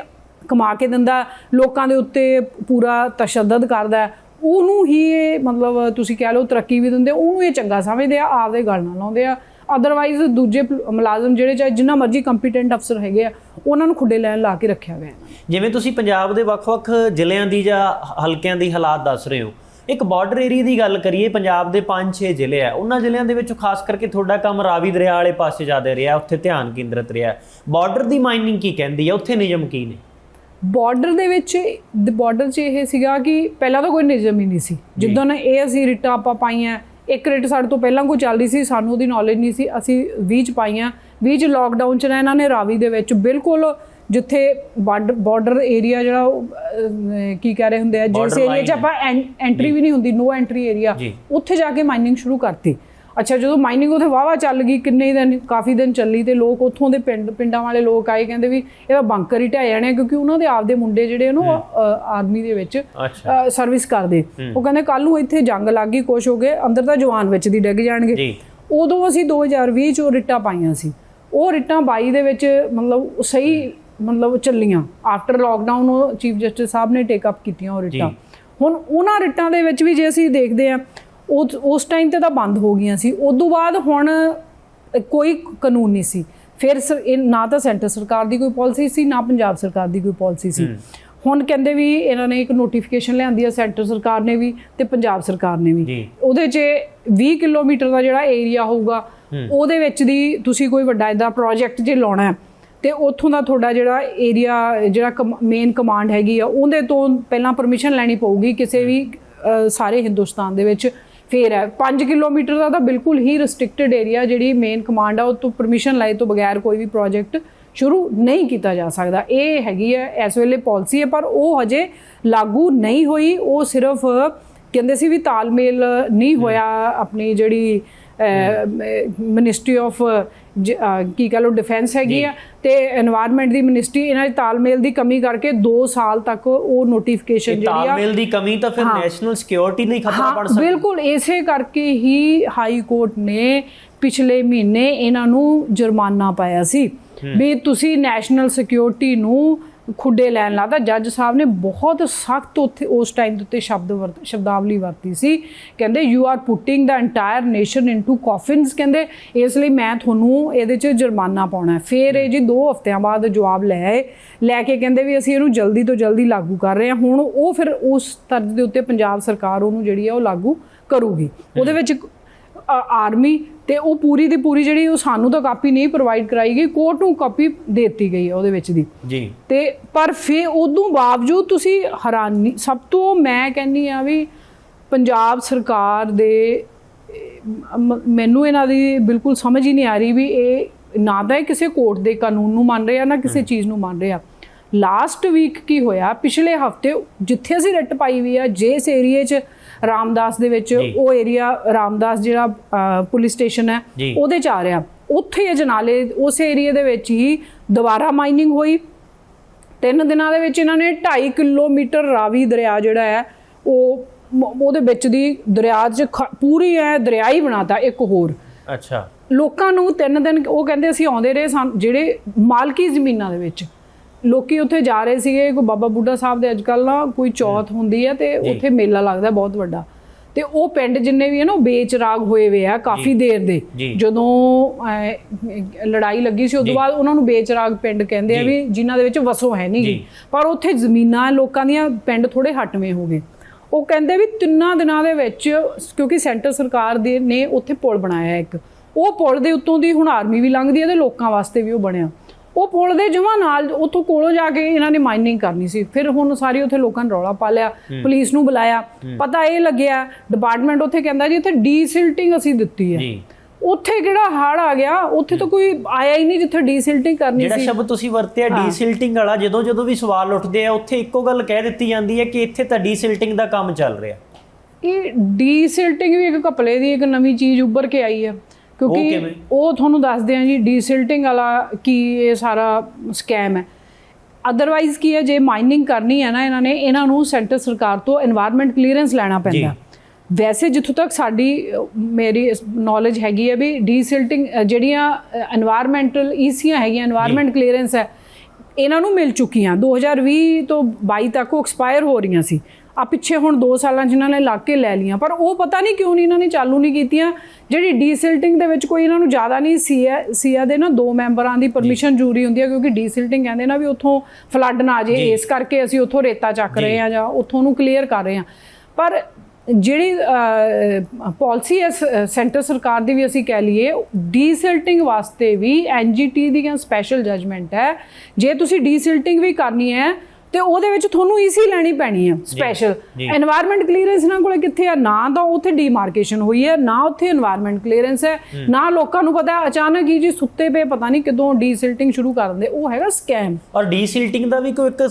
ਕਮਾ ਕੇ ਦਿੰਦਾ, ਲੋਕਾਂ ਦੇ ਉੱਤੇ ਪੂਰਾ ਤਸ਼ੱਦਦ ਕਰਦਾ ਉਹਨੂੰ ਹੀ ਇਹ ਮਤਲਬ ਤੁਸੀਂ ਕਹਿ ਲਓ ਤਰੱਕੀ ਵੀ ਦਿੰਦੇ, ਉਹਨੂੰ ਇਹ ਚੰਗਾ ਸਮਝਦੇ ਆ, ਆਪਦੇ ਗੱਲ ਨਾਲ ਲਾਉਂਦੇ ਆ। ਅਦਰਵਾਈਜ਼ ਦੂਜੇ ਮੁਲਾਜ਼ਮ ਜਿਹੜੇ ਚਾਹੇ ਜਿੰਨਾ ਮਰਜ਼ੀ ਕੰਪੀਟੈਂਟ ਅਫਸਰ ਹੈਗੇ ਆ, ਉਹਨਾਂ ਨੂੰ ਖੁੱਡੇ ਲੈਣ ਲਾ ਕੇ ਰੱਖਿਆ ਗਿਆ ਜਿਵੇਂ ਤੁਸੀਂ ਪੰਜਾਬ ਦੇ ਵੱਖ-ਵੱਖ ਜ਼ਿਲ੍ਹਿਆਂ ਦੀ ਜਾਂ ਹਲਕਿਆਂ ਦੀ ਹਾਲਾਤ ਦੱਸ ਰਹੇ ਹੋ, ਇੱਕ ਬਾਰਡਰ ਏਰੀਆ ਦੀ ਗੱਲ ਕਰੀਏ, ਪੰਜਾਬ ਦੇ 5-6 ਜ਼ਿਲ੍ਹੇ ਆ। ਉਹਨਾਂ ਜ਼ਿਲ੍ਹਿਆਂ ਦੇ ਵਿੱਚ ਖਾਸ ਕਰਕੇ ਤੁਹਾਡਾ ਕੰਮ ਰਾਵੀ ਦਰਿਆ ਵਾਲੇ ਪਾਸੇ ਜ਼ਿਆਦਾ ਰਿਹਾ, ਉੱਥੇ ਧਿਆਨ ਕੇਂਦਰਿਤ ਰਿਹਾ। ਬਾਰਡਰ ਦੀ ਮਾਈਨਿੰਗ ਕੀ ਕਹਿੰਦੀ ਹੈ ਉੱਥੇ ਨਿਯਮ ਕੀ ਨੇ? ਬਾਰਡਰ ਦੇ ਵਿੱਚ ਬਾਰਡਰ 'ਚ ਇਹ ਸੀਗਾ ਕਿ ਪਹਿਲਾਂ ਤਾਂ ਕੋਈ ਨਿਯਮ ਹੀ ਨਹੀਂ ਸੀ। ਜਿੱਦਾਂ ਨਾ ਇਹ ਅਸੀਂ ਰਿਟਾਂ ਆਪਾਂ ਪਾਈਆਂ ਇੱਕ ਰਿਟ ਸਾਡੇ ਤੋਂ ਪਹਿਲਾਂ ਕੋਈ ਚੱਲ ਰਹੀ ਸੀ ਸਾਨੂੰ ਉਹਦੀ ਨੌਲੇਜ ਨਹੀਂ ਸੀ ਅਸੀਂ 20 ਚ ਪਾਈਆਂ। 20 ਚ ਲੋਕਡਾਊਨ ਚ ਨਾ ਇਹਨਾਂ ਨੇ ਰਾਵੀ ਦੇ ਵਿੱਚ ਬਿਲਕੁਲ ਜਿੱਥੇ ਬਾਰਡਰ ਏਰੀਆ ਜਿਹੜਾ ਉਹ, ਕੀ ਕਹਿ ਰਹੇ ਹੁੰਦੇ ਆ ਜਿਸ ਏਰੀਆ 'ਚ ਆਪਾਂ ਐਂਟਰੀ ਵੀ ਨਹੀਂ ਹੁੰਦੀ ਨੋ ਐਂਟਰੀ ਏਰੀਆ। ਉੱਥੇ ਜਾ ਕੇ ਮਾਈਨਿੰਗ ਸ਼ੁਰੂ ਕਰਤੀ। ਅੱਛਾ ਜਦੋਂ ਮਾਈਨਿੰਗ ਉੱਥੇ ਵਾਵਾ ਚੱਲ ਗਈ ਕਿੰਨੇ ਦਿਨ ਕਾਫੀ ਦਿਨ ਚੱਲੀ ਤੇ ਲੋਕ ਉੱਥੋਂ ਦੇ ਪਿੰਡ ਪਿੰਡਾਂ ਵਾਲੇ ਲੋਕ ਆਏ ਕਹਿੰਦੇ ਵੀ ਇਹਦਾ ਬੰਕਰ ਹੀ ਢਹਿ ਜਾਣੇ ਕਿਉਂਕਿ ਉਹਨਾਂ ਦੇ ਆਪਦੇ ਮੁੰਡੇ ਜਿਹੜੇ ਨੂੰ ਆਰਮੀ ਦੇ ਵਿੱਚ ਸਰਵਿਸ ਕਰਦੇ। ਉਹ ਕਹਿੰਦੇ ਕੱਲ ਨੂੰ ਇੱਥੇ ਜੰਗ ਲੱਗ ਗਈ ਕੁਛ ਹੋ ਗਏ ਅੰਦਰ ਤਾਂ ਜਵਾਨ ਵਿੱਚ ਦੀ ਡਿੱਗ ਜਾਣਗੇ। ਉਦੋਂ ਅਸੀਂ 2020 ਚ ਉਹ ਰਿਟਾਂ ਪਾਈਆਂ ਸੀ। ਉਹ ਰਿਟਾਂ 22 ਦੇ ਵਿੱਚ ਮਤਲਬ ਸਹੀ ਮਤਲਬ ਚੱਲੀਆਂ। ਆਫਟਰ ਲਾਕਡਾਊਨ ਉਹ ਚੀਫ ਜਸਟਿਸ ਸਾਹਿਬ ਨੇ ਟੇਕ ਅਪ ਕੀਤੀਆਂ ਉਹ ਰਿਟਾਂ। ਹੁਣ ਉਹਨਾਂ ਰਿਟਾਂ ਦੇ ਵਿੱਚ ਵੀ ਜੇ ਅਸੀਂ ਦੇਖਦੇ ਆ ਉਸ ਟਾਈਮ ਤੇ ਤਾਂ ਬੰਦ ਹੋ ਗਈਆਂ ਸੀ। ਉਦੋਂ ਬਾਅਦ ਹੁਣ ਕੋਈ ਕਾਨੂੰਨ ਨਹੀਂ ਸੀ। ਫਿਰ ਨਾ ਤਾਂ ਸੈਂਟਰ ਸਰਕਾਰ ਦੀ ਕੋਈ ਪਾਲਿਸੀ ਸੀ ਨਾ ਪੰਜਾਬ ਸਰਕਾਰ ਦੀ ਕੋਈ ਪਾਲਿਸੀ ਸੀ। ਹੁਣ ਕਹਿੰਦੇ ਵੀ ਇਹਨਾਂ ਨੇ ਇੱਕ ਨੋਟੀਫਿਕੇਸ਼ਨ ਲਿਆਂਦੀ ਹੈ ਸੈਂਟਰ ਸਰਕਾਰ ਨੇ ਵੀ ਤੇ ਪੰਜਾਬ ਸਰਕਾਰ ਨੇ ਵੀ। ਉਹਦੇ 'ਚ 20 ਕਿਲੋਮੀਟਰ ਦਾ ਜਿਹੜਾ ਏਰੀਆ ਹੋਊਗਾ ਉਹਦੇ ਵਿੱਚ ਦੀ ਤੁਸੀਂ ਕੋਈ ਵੱਡਾ ਇਦਾਂ ਪ੍ਰੋਜੈਕਟ ਜੇ ਲਾਉਣਾ ਹੈ ਤੇ ਉੱਥੋਂ ਦਾ ਤੁਹਾਡਾ ਜਿਹੜਾ ਏਰੀਆ ਜਿਹੜਾ ਮੇਨ ਕਮਾਂਡ ਹੈਗੀ ਆ ਉਹਦੇ ਤੋਂ ਪਹਿਲਾਂ ਪਰਮਿਸ਼ਨ ਲੈਣੀ ਪਊਗੀ ਕਿਸੇ ਵੀ ਸਾਰੇ ਹਿੰਦੁਸਤਾਨ ਦੇ ਵਿੱਚ। ਫੇਰ ਹੈ। 5 ਕਿਲੋਮੀਟਰ ਦਾ ਤਾਂ ਬਿਲਕੁਲ ਹੀ ਰਿਸਟ੍ਰਿਕਟਡ ਏਰੀਆ ਜਿਹੜੀ ਮੇਨ ਕਮਾਂਡ ਆ ਉਹ ਤੋਂ ਪਰਮਿਸ਼ਨ ਲਏ ਤੋਂ ਬਗੈਰ ਕੋਈ ਵੀ ਪ੍ਰੋਜੈਕਟ ਸ਼ੁਰੂ ਨਹੀਂ ਕੀਤਾ ਜਾ ਸਕਦਾ। ਇਹ ਹੈਗੀ ਹੈ ਇਸ ਵੇਲੇ ਪਾਲਿਸੀ ਹੈ ਪਰ ਉਹ ਹਜੇ ਲਾਗੂ ਨਹੀਂ ਹੋਈ। ਉਹ ਸਿਰਫ ਕਹਿੰਦੇ ਸੀ ਵੀ ਤਾਲਮੇਲ ਨਹੀਂ ਹੋਇਆ ਆਪਣੀ ਜਿਹੜੀ ਮਿਨਿਸਟਰੀ ਆਫ ਕੀ ਕਹ ਲੋ ਡਿਫੈਂਸ ਹੈਗੀ ਆ ਤੇ এনवायरमेंट ਦੀ ਮਿਨਿਸਟਰੀ ਇਹਨਾਂ ਦੇ ਤਾਲਮੇਲ ਦੀ ਕਮੀ ਕਰਕੇ 2 ਸਾਲ ਤੱਕ ਉਹ ਨੋਟੀਫਿਕੇਸ਼ਨ ਜਿਹੜੀ ਆ ਤਾਲਮੇਲ ਦੀ ਕਮੀ ਤਾਂ ਫਿਰ ਨੈਸ਼ਨਲ ਸਿਕਿਉਰਿਟੀ ਲਈ ਖਤਰਾ ਬਣ ਸਕਦੀ। ਬਿਲਕੁਲ ਇਸੇ ਕਰਕੇ ਹੀ ਹਾਈ ਕੋਰਟ ਨੇ ਪਿਛਲੇ ਮਹੀਨੇ ਇਹਨਾਂ ਨੂੰ ਜੁਰਮਾਨਾ ਪਾਇਆ ਸੀ ਵੀ ਤੁਸੀਂ ਨੈਸ਼ਨਲ ਸਿਕਿਉਰਿਟੀ ਨੂੰ ਖੁੱਡੇ ਲੈਣ ਲਾਤਾ। ਜੱਜ ਸਾਹਿਬ ਨੇ ਬਹੁਤ ਸਖਤ ਉੱਥੇ ਉਸ ਟਾਈਮ ਦੇ ਉੱਤੇ ਸ਼ਬਦ ਸ਼ਬਦਾਵਲੀ ਵਰਤੀ ਸੀ। ਕਹਿੰਦੇ you are putting the entire nation into coffins ਕਹਿੰਦੇ। ਇਸ ਲਈ ਮੈਂ ਤੁਹਾਨੂੰ ਇਹਦੇ 'ਚ ਜੁਰਮਾਨਾ ਪਾਉਣਾ। ਫਿਰ ਇਹ ਜੀ 2 ਹਫ਼ਤਿਆਂ ਬਾਅਦ ਜਵਾਬ ਲੈ ਆਏ। ਲੈ ਕੇ ਕਹਿੰਦੇ ਵੀ ਅਸੀਂ ਇਹਨੂੰ ਜਲਦੀ ਤੋਂ ਜਲਦੀ ਲਾਗੂ ਕਰ ਰਹੇ ਹਾਂ। ਹੁਣ ਉਹ ਫਿਰ ਉਸ ਤਰਜ਼ ਦੇ ਉੱਤੇ ਪੰਜਾਬ ਸਰਕਾਰ ਉਹਨੂੰ ਜਿਹੜੀ ਆ ਉਹ ਲਾਗੂ ਕਰੂਗੀ। ਉਹਦੇ ਵਿੱਚ ਆਰਮੀ ਤੇ ਉਹ ਪੂਰੀ ਦੀ ਪੂਰੀ ਜਿਹੜੀ ਉਹ ਸਾਨੂੰ ਤਾਂ ਕਾਪੀ ਨਹੀਂ ਪ੍ਰੋਵਾਈਡ ਕਰਾਈ ਗਈ ਕੋਰਟ ਨੂੰ ਕਾਪੀ ਦੇ ਦਿੱਤੀ ਗਈ ਹੈ ਉਹਦੇ ਵਿੱਚ ਦੀ। ਜੀ। ਤੇ ਪਰ ਫਿਰ ਉਦੋਂ ਬਾਵਜੂਦ ਤੁਸੀਂ ਹੈਰਾਨੀ ਸਭ ਤੋਂ ਮੈਂ ਕਹਿੰਨੀ ਆ ਵੀ ਪੰਜਾਬ ਸਰਕਾਰ ਦੇ ਮੈਨੂੰ ਇਹਨਾਂ ਦੀ ਬਿਲਕੁਲ ਸਮਝ ਹੀ ਨਹੀਂ ਆ ਰਹੀ ਵੀ ਇਹ ਨਾ ਤਾਂ ਕਿਸੇ ਕੋਰਟ ਦੇ ਕਾਨੂੰਨ ਨੂੰ ਮੰਨ ਰਹੇ ਆ ਨਾ ਕਿਸੇ ਚੀਜ਼ ਨੂੰ ਮੰਨ ਰਹੇ। ਆ ਲਾਸਟ ਵੀਕ ਕੀ ਹੋਇਆ ਪਿਛਲੇ ਹਫ਼ਤੇ ਜਿੱਥੇ ਅਸੀਂ ਰੱਟ ਪਾਈ ਵੀ ਆ ਜਿਸ ਏਰੀਏ 'ਚ ਰਾਮਦਾਸ ਦੇ ਵਿੱਚ। ਉਹ ਏਰੀਆ ਰਾਮਦਾਸ ਜਿਹੜਾ ਪੁਲਿਸ ਸਟੇਸ਼ਨ ਹੈ। ਉਹਦੇ ਚ ਆ ਰਿਹਾ। ਉੱਥੇ ਅਜਨਾਲੇ ਉਸ ਏਰੀਆ ਦੇ ਵਿੱਚ ਹੀ ਦੁਬਾਰਾ ਮਾਈਨਿੰਗ ਹੋਈ। ਤਿੰਨ ਦਿਨਾਂ ਦੇ ਵਿੱਚ ਇਹਨਾਂ ਨੇ 2.5 ਕਿਲੋਮੀਟਰ ਰਾਵੀ ਦਰਿਆ ਜਿਹੜਾ ਹੈ ਉਹ ਉਹਦੇ ਵਿੱਚ ਦੀ ਦਰਿਆ 'ਚ ਪੂਰੀ ਐ ਦਰਿਆ ਹੀ ਬਣਾਤਾ ਇੱਕ ਹੋਰ। ਅੱਛਾ। ਲੋਕਾਂ ਨੂੰ ਤਿੰਨ ਦਿਨ ਉਹ ਕਹਿੰਦੇ ਅਸੀਂ ਆਉਂਦੇ ਰਹੇ ਸਾਨੂੰ ਜਿਹੜੇ ਮਾਲਕੀ ਜ਼ਮੀਨਾਂ ਦੇ ਵਿੱਚ। ਲੋਕੀ ਉੱਥੇ ਜਾ ਰਹੇ ਸੀਗੇ ਕੋਈ ਬਾਬਾ ਬੁੱਢਾ ਸਾਹਿਬ ਦੇ ਅੱਜਕੱਲ ਨਾ ਕੋਈ ਚੌਥ ਹੁੰਦੀ ਹੈ ਤੇ। ਉੱਥੇ ਮੇਲਾ ਲੱਗਦਾ ਬਹੁਤ ਵੱਡਾ। ਤੇ ਉਹ ਪਿੰਡ ਜਿੰਨੇ ਵੀ ਹੈ ਨਾ ਉਹ ਬੇਚ ਰਾਗ ਹੋਏ ਵੇ ਆ ਕਾਫੀ ਦੇਰ ਦੇ। ਜਦੋਂ ਲੜਾਈ ਲੱਗੀ ਸੀ ਉਸ ਤੋਂ ਬਾਅਦ ਉਹਨਾਂ ਨੂੰ ਬੇਚ ਰਾਗ ਪਿੰਡ ਕਹਿੰਦੇ ਆ। ਵੀ ਜਿਨ੍ਹਾਂ ਦੇ ਵਿੱਚ ਵਸੋਂ ਹੈ ਨਹੀਂ। ਪਰ ਉੱਥੇ ਜ਼ਮੀਨਾਂ ਲੋਕਾਂ ਦੀਆਂ ਪਿੰਡ ਥੋੜੇ ਹਟਵੇਂ ਹੋ ਗਏ। ਉਹ ਕਹਿੰਦੇ ਵੀ ਤਿੰਨਾਂ ਦਿਨਾਂ ਦੇ ਵਿੱਚ ਕਿਉਂਕਿ ਸੈਂਟਰ ਸਰਕਾਰ ਦੇ ਨੇ ਉੱਥੇ ਪੁਲ ਬਣਾਇਆ ਇੱਕ। ਉਹ ਪੁਲ ਦੇ ਉੱਤੋਂ ਦੀ ਹੁਣ ਆਰਮੀ ਵੀ ਲੰਘਦੀ ਹੈ ਤੇ ਲੋਕਾਂ ਵਾਸਤੇ ਵੀ ਉਹ ਬਣਿਆ। ਉਹ ਪੁਲ ਦੇ ਜਮਾ ਨਾਲ ਉੱਥੋਂ ਕੋਲੋਂ ਜਾ ਕੇ ਇਹਨਾਂ ਨੇ ਮਾਈਨਿੰਗ ਕਰਨੀ ਸੀ। ਫਿਰ ਹੁਣ ਸਾਰੀ ਉੱਥੇ ਲੋਕਾਂ ਨੇ ਰੌਲਾ ਪਾ ਲਿਆ ਪੁਲਿਸ ਨੂੰ ਬੁਲਾਇਆ। ਪਤਾ ਇਹ ਲੱਗਿਆ ਡਿਪਾਰਟਮੈਂਟ ਉੱਥੇ ਕਹਿੰਦਾ ਜੀ ਇੱਥੇ ਡੀਸਿਲਟਿੰਗ ਅਸੀਂ ਦਿੱਤੀ ਹੈ। ਜੀ। ਉੱਥੇ ਕਿਹੜਾ ਹੜ ਆ ਗਿਆ? ਉੱਥੇ ਤਾਂ ਕੋਈ ਆਇਆ ਹੀ ਨਹੀਂ ਜਿੱਥੇ ਡੀਸਿਲਟਿੰਗ ਕਰਨੀ ਜਿਹੜਾ ਸੀ। ਸ਼ਬਦ ਤੁਸੀਂ ਵਰਤਿਆ ਡੀਸਿਲਟਿੰਗ ਵਾਲਾ ਜਦੋਂ ਜਦੋਂ ਵੀ ਸਵਾਲ ਉੱਠਦੇ ਆ ਉੱਥੇ ਇੱਕੋ ਗੱਲ ਕਹਿ ਦਿੱਤੀ ਜਾਂਦੀ ਹੈ ਕਿ ਇੱਥੇ ਤਾਂ ਡੀਸਿਲਟਿੰਗ ਦਾ ਕੰਮ ਚੱਲ ਰਿਹਾ। ਇਹ ਡੀਸਿਲਟਿੰਗ ਵੀ ਇੱਕ ਕਪਲੇ ਦੀ ਇੱਕ ਨਵੀਂ ਚੀਜ਼ ਉੱਭਰ ਕੇ ਆਈ ਹੈ। ਉਹ ਕਿਉਂਕਿ ਉਹ ਤੁਹਾਨੂੰ ਦੱਸਦੇ ਆ ਜੀ ਡੀਸਿਲਟਿੰਗ ਵਾਲਾ ਕੀ ਇਹ ਸਾਰਾ ਸਕੈਮ ਹੈ। ਅਦਰਵਾਈਜ਼ ਕੀ ਹੈ ਜੇ ਮਾਈਨਿੰਗ ਕਰਨੀ ਹੈ ਨਾ ਇਹਨਾਂ ਨੇ ਇਹਨਾਂ ਨੂੰ ਸੈਂਟਰ ਸਰਕਾਰ ਤੋਂ এনवायरमेंट ਕਲੀਅਰੈਂਸ ਲੈਣਾ ਪੈਂਦਾ। ਵੈਸੇ ਜਿੱਥੋਂ ਤੱਕ ਸਾਡੀ ਮੇਰੀ ਨੌਲੇਜ ਹੈਗੀ ਹੈ ਵੀ ਡੀਸਿਲਟਿੰਗ ਜਿਹੜੀਆਂ এনवायरमेंटल ਈਸੀਆਂ ਹੈਗੀਆਂ এনवायरमेंट ਕਲੀਅਰੈਂਸ ਹੈ ਇਹਨਾਂ ਨੂੰ ਮਿਲ ਚੁੱਕੀਆਂ। 2020 ਤੋਂ 22 ਤੱਕ ਉਹ ਐਕਸਪਾਇਰ ਹੋ ਰਹੀਆਂ ਸੀ। ਆ ਪਿੱਛੇ ਹੁਣ 2 ਸਾਲਾਂ ਜਿਨ੍ਹਾਂ ਨੇ ਲੱਗ ਕੇ ਲੈ ਲੀਆਂ ਪਰ ਉਹ ਪਤਾ ਨਹੀਂ ਕਿਉਂ ਨਹੀਂ ਇਹਨਾਂ ਨੇ ਚਾਲੂ ਨਹੀਂ ਕੀਤੀਆਂ। ਜਿਹੜੀ ਡੀਸਿਲਟਿੰਗ ਦੇ ਵਿੱਚ ਕੋਈ ਇਹਨਾਂ ਨੂੰ ਜ਼ਿਆਦਾ ਨਹੀਂ ਸੀਆ ਸੀਆ ਦੇ ਨਾ ਦੋ ਮੈਂਬਰਾਂ ਦੀ ਪਰਮਿਸ਼ਨ ਜ਼ਰੂਰੀ ਹੁੰਦੀ ਹੈ ਕਿਉਂਕਿ ਡੀਸਿਲਟਿੰਗ ਕਹਿੰਦੇ ਨਾ ਵੀ ਉੱਥੋਂ ਫਲੱਡ ਨਾ ਆ ਜੇ। ਇਸ ਕਰਕੇ ਅਸੀਂ ਉੱਥੋਂ ਰੇਤਾ ਚੱਕ ਰਹੇ ਹਾਂ ਜਾਂ ਉੱਥੋਂ ਨੂੰ ਕਲੀਅਰ ਕਰ ਰਹੇ ਹਾਂ ਪਰ ਜਿਹੜੀ ਪਾਲਿਸੀ ਹੈ ਸ- ਸੈਂਟਰ ਸਰਕਾਰ ਦੀ ਵੀ ਅਸੀਂ ਕਹਿ ਲਈਏ ਡੀਸਿਲਟਿੰਗ ਵਾਸਤੇ ਵੀ ਐਨਜੀਟੀ ਦੀਆਂ ਸਪੈਸ਼ਲ ਜਜਮੈਂਟ ਹੈ। ਜੇ ਤੁਸੀਂ ਡੀਸਿਲਟਿੰਗ ਵੀ ਕਰਨੀ ਹੈ ਤੇ ਉਹਦੇ ਵਿੱਚ ਤੁਹਾਨੂੰ ਈਸੀ ਲੈਣੀ ਪੈਣੀ ਹੈ ਸਪੈਸ਼ਲ এনवायरमेंट ਕਲੀਅਰੈਂਸ ਨਾਲ ਕੋਲੇ ਕਿੱਥੇ ਆ? ਨਾ ਤਾਂ ਉੱਥੇ ਡੀਮਾਰਕੇਸ਼ਨ ਹੋਈ ਹੈ ਨਾ ਉੱਥੇ এনवायरमेंट ਕਲੀਅਰੈਂਸ ਹੈ ਨਾ ਲੋਕਾਂ ਨੂੰ ਪਤਾ। ਅਚਾਨਕ ਹੀ ਜੀ ਸੁੱਤੇ ਪਏ ਪਤਾ ਨਹੀਂ ਕਿਦੋਂ ਡੀਸਿਲਟਿੰਗ ਸ਼ੁਰੂ ਕਰ ਦਿੰਦੇ। ਉਹ ਹੈਗਾ ਸਕੈਮ ਔਰ ਡੀਸਿਲਟਿੰਗ ਦਾ ਵੀ ਕੋਈ ਇੱਕ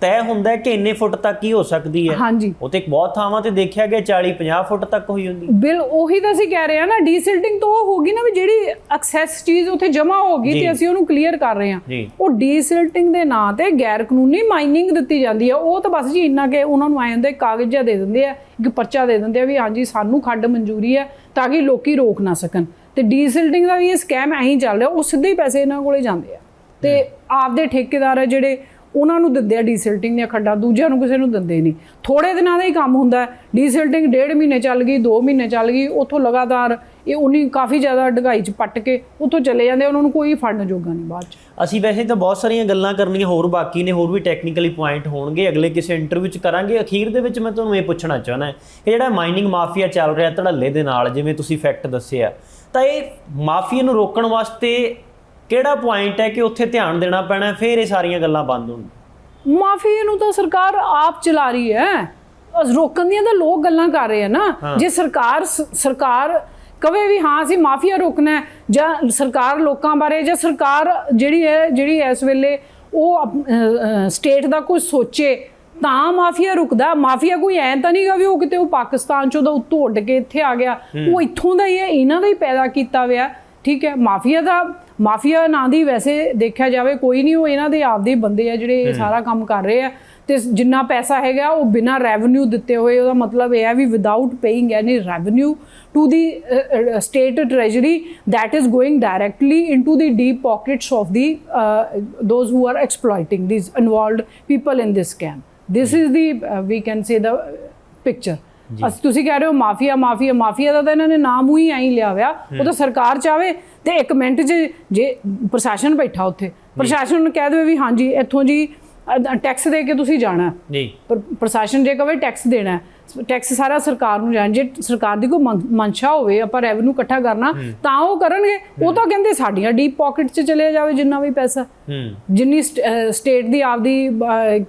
ਤੈਅ ਹੁੰਦਾ ਕਿ ਇੰਨੇ ਫੁੱਟ ਤੱਕ ਹੀ ਹੋ ਸਕਦੀ ਹੈ। ਹਾਂਜੀ। ਉਹ ਤੇ ਬਹੁਤ ਥਾਵਾਂ ਤੇ ਦੇਖਿਆ ਗਿਆ 40 50 ਫੁੱਟ ਤੱਕ ਹੋਈ ਹੁੰਦੀ। ਬਿਲ ਉਹੀ ਤਾਂ ਅਸੀਂ ਕਹਿ ਰਹੇ ਆ ਨਾ ਡੀਸਿਲਟਿੰਗ ਤੋਂ ਉਹ ਹੋਗੀ ਨਾ ਵੀ ਜਿਹੜੀ ਐਕਸੈਸ ਚੀਜ਼ ਉੱਥੇ ਜਮਾ ਹੋਗੀ ਤੇ ਅਸੀਂ ਉਹਨੂੰ ਕਲੀਅਰ ਕਰ ਰਹੇ ਹਾਂ। ਉਹ ਡੀਸਿਲਟਿੰਗ ਦੇ ਨਾਂ ਤੇ ਗੈਰ ਕਾਨੂੰਨੀ ਮਾਈਨਿੰਗ ਦਿੱਤੀ ਜਾਂਦੀ ਹੈ ਉਹ ਤਾਂ ਬਸ ਜੀ ਇੰਨਾ ਕਿ ਉਹਨਾਂ ਨੂੰ ਆਏ ਹੁੰਦੇ ਕਾਗਜ਼ ਜਿਹਾ ਦੇ ਦਿੰਦੇ ਆ ਇੱਕ ਪਰਚਾ ਦੇ ਦਿੰਦੇ ਆ ਵੀ ਹਾਂਜੀ ਸਾਨੂੰ ਖੱਡ ਮਨਜ਼ੂਰੀ ਹੈ ਤਾਂ ਕਿ ਲੋਕੀ ਰੋਕ ਨਾ ਸਕਣ। ਤੇ ਡੀਸਿਲਟਿੰਗ ਦਾ ਵੀ ਇਹ ਸਕੈਮ ਐਂ ਚੱਲ ਰਿਹਾ ਉਹ ਸਿੱਧੇ ਹੀ ਪੈਸੇ ਇਹਨਾਂ ਕੋਲੇ ਜਾਂਦੇ ਆ। ਤੇ ਆਪਦੇ ਠੇਕੇਦਾਰ ਆ ਜਿਹੜੇ ਉਹਨਾਂ ਨੂੰ ਦਿੰਦੇ ਆ ਡੀਸਿਲਟਿੰਗ ਦੀਆਂ ਖੱਡਾਂ ਦੂਜਿਆਂ ਨੂੰ ਕਿਸੇ ਨੂੰ ਦਿੰਦੇ ਨਹੀਂ। ਥੋੜੇ ਦਿਨਾਂ ਦਾ ਹੀ ਕੰਮ ਹੁੰਦਾ ਡੀਸਿਲਟਿੰਗ ਡੇਢ ਮਹੀਨੇ ਚੱਲ ਗਈ 2 ਮਹੀਨੇ ਚੱਲ ਗਈ ਉੱਥੋਂ ਲਗਾਤਾਰ ਇਹ ਉਨੀ ਕਾਫੀ ਜ਼ਿਆਦਾ ਡਗਾਈ ਚ ਪੱਟ ਕੇ ਉੱਥੋਂ ਚਲੇ ਜਾਂਦੇ ਉਹਨਾਂ ਨੂੰ ਕੋਈ ਫੜਨ ਜੋਗਾ ਨਹੀਂ ਬਾਅਦ ਚ। ਅਸੀਂ ਵੈਸੇ ਤਾਂ ਬਹੁਤ ਸਾਰੀਆਂ ਗੱਲਾਂ ਕਰਨੀਆਂ ਹੋਰ ਬਾਕੀ ਨੇ ਹੋਰ ਵੀ ਟੈਕਨੀਕਲੀ ਪੁਆਇੰਟ ਹੋਣਗੇ ਅਗਲੇ ਕਿਸੇ ਇੰਟਰਵਿਊ 'ਚ ਕਰਾਂਗੇ। ਅਖੀਰ ਦੇ ਵਿੱਚ ਮੈਂ ਤੁਹਾਨੂੰ ਇਹ ਪੁੱਛਣਾ ਚਾਹੁੰਦਾ ਕਿ ਜਿਹੜਾ ਮਾਈਨਿੰਗ ਮਾਫੀਆ ਚੱਲ ਰਿਹਾ ਧੜੱਲੇ ਦੇ ਨਾਲ ਜਿਵੇਂ ਤੁਸੀਂ ਫੈਕਟ ਦੱਸਿਆ ਤਾਂ ਇਹ ਮਾਫੀਆ ਨੂੰ ਰੋਕਣ ਵਾਸਤੇ ਕਿਹੜਾ ਪੁਆਇੰਟ ਹੈ ਕਿ ਉੱਥੇ ਧਿਆਨ ਦੇਣਾ ਪੈਣਾ ਫਿਰ ਇਹ ਸਾਰੀਆਂ ਗੱਲਾਂ ਬੰਦ ਹੋਣਗੀਆਂ ਮਾਫੀਆ ਨੂੰ ਤਾਂ ਸਰਕਾਰ ਆਪ ਚਲਾ ਰਹੀ ਹੈ। ਰੋਕਣ ਦੀਆਂ ਤਾਂ ਲੋਕ ਗੱਲਾਂ ਕਰ ਰਹੇ ਆ ਨਾ। ਜੇ ਸਰਕਾਰ ਸਰਕਾਰ ਕਵੇ ਵੀ ਹਾਂ ਅਸੀਂ ਮਾਫੀਆ ਰੋਕਣਾ ਹੈ ਜਾਂ ਸਰਕਾਰ ਲੋਕਾਂ ਬਾਰੇ ਜਾਂ ਸਰਕਾਰ ਜਿਹੜੀ ਹੈ ਜਿਹੜੀ ਇਸ ਵੇਲੇ ਉਹ ਸਟੇਟ ਦਾ ਕੁਝ ਸੋਚੇ ਤਾਂ ਮਾਫੀਆ ਰੁਕਦਾ। ਮਾਫੀਆ ਕੋਈ ਐਂ ਤਾਂ ਨਹੀਂਗਾ ਵੀ ਉਹ ਕਿਤੇ ਉਹ ਪਾਕਿਸਤਾਨ ਚੋਂ ਦਾ ਉੱਤੋਂ ਉੱਡ ਕੇ ਇੱਥੇ ਆ ਗਿਆ। ਉਹ ਇੱਥੋਂ ਦਾ ਹੀ ਹੈ ਇਹਨਾਂ ਦਾ ਹੀ ਪੈਦਾ ਕੀਤਾ ਹੋਇਆ। ਠੀਕ ਹੈ ਮਾਫੀਆ ਦਾ ਮਾਫੀਆ ਨਾਂ ਦੀ ਵੈਸੇ ਦੇਖਿਆ ਜਾਵੇ ਕੋਈ ਨਹੀਂ ਉਹ ਇਹਨਾਂ ਦੇ ਆਪਦੇ ਬੰਦੇ ਆ ਜਿਹੜੇ ਇਹ ਸਾਰਾ ਕੰਮ ਕਰ ਰਹੇ ਆ। ਤੇ ਜਿੰਨਾ ਪੈਸਾ ਹੈਗਾ ਉਹ ਬਿਨਾਂ ਰੈਵਨਿਊ ਦਿੱਤੇ ਹੋਏ ਉਹਦਾ ਮਤਲਬ ਇਹ ਹੈ ਵੀ without paying any revenue to the state treasury that is going directly into the deep pockets of the uh, those who are exploiting these involved people in this scam. This is the uh, we can say the picture. ਅਸ ਤੁਸੀਂ ਕਹਿ ਰਹੇ ਹੋ mafia mafia mafia ਦਾ ਤਾਂ ਇਹਨਾਂ ਨੇ ਨਾਮ ਹੀ ਐਂ ਲਿਆ ਹੋਇਆ। ਉਹ ਤਾਂ ਸਰਕਾਰ ਚਾਵੇ ਤੇ ਇੱਕ ਮਿੰਟ 'ਚ ਜੇ ਪ੍ਰਸ਼ਾਸਨ ਬੈਠਾ ਉੱਥੇ। ਪ੍ਰਸ਼ਾਸਨ ਨੂੰ ਕਹਿ ਦੇਵੇ ਵੀ ਹਾਂਜੀ ਇੱਥੋਂ ਜੀ ਟੈਕਸ ਦੇ ਕੇ ਤੁਸੀਂ ਜਾਣਾ। ਜੀ। ਪਰ ਪ੍ਰਸ਼ਾਸਨ ਜੇ ਕਵੇ ਟੈਕਸ ਦੇਣਾ ਟੈਕਸ ਸਾਰਾ ਸਰਕਾਰ ਨੂੰ ਜਾਣ। ਜੇ ਸਰਕਾਰ ਦੀ ਕੋਈ ਮਨਸ਼ਾ ਹੋਵੇ ਆਪਾਂ ਰੈਵਨਿਊ ਇਕੱਠਾ ਕਰਨਾ ਤਾਂ ਉਹ ਕਰਨਗੇ। ਉਹ ਤਾਂ ਕਹਿੰਦੇ ਸਾਡੀਆਂ ਡੀਪ ਪਾਕਟ 'ਚ ਚਲੇ ਜਾਵੇ ਜਿੰਨਾ ਵੀ ਪੈਸਾ। ਜਿੰਨੀ ਸਟੇਟ ਦੀ ਆਪਦੀ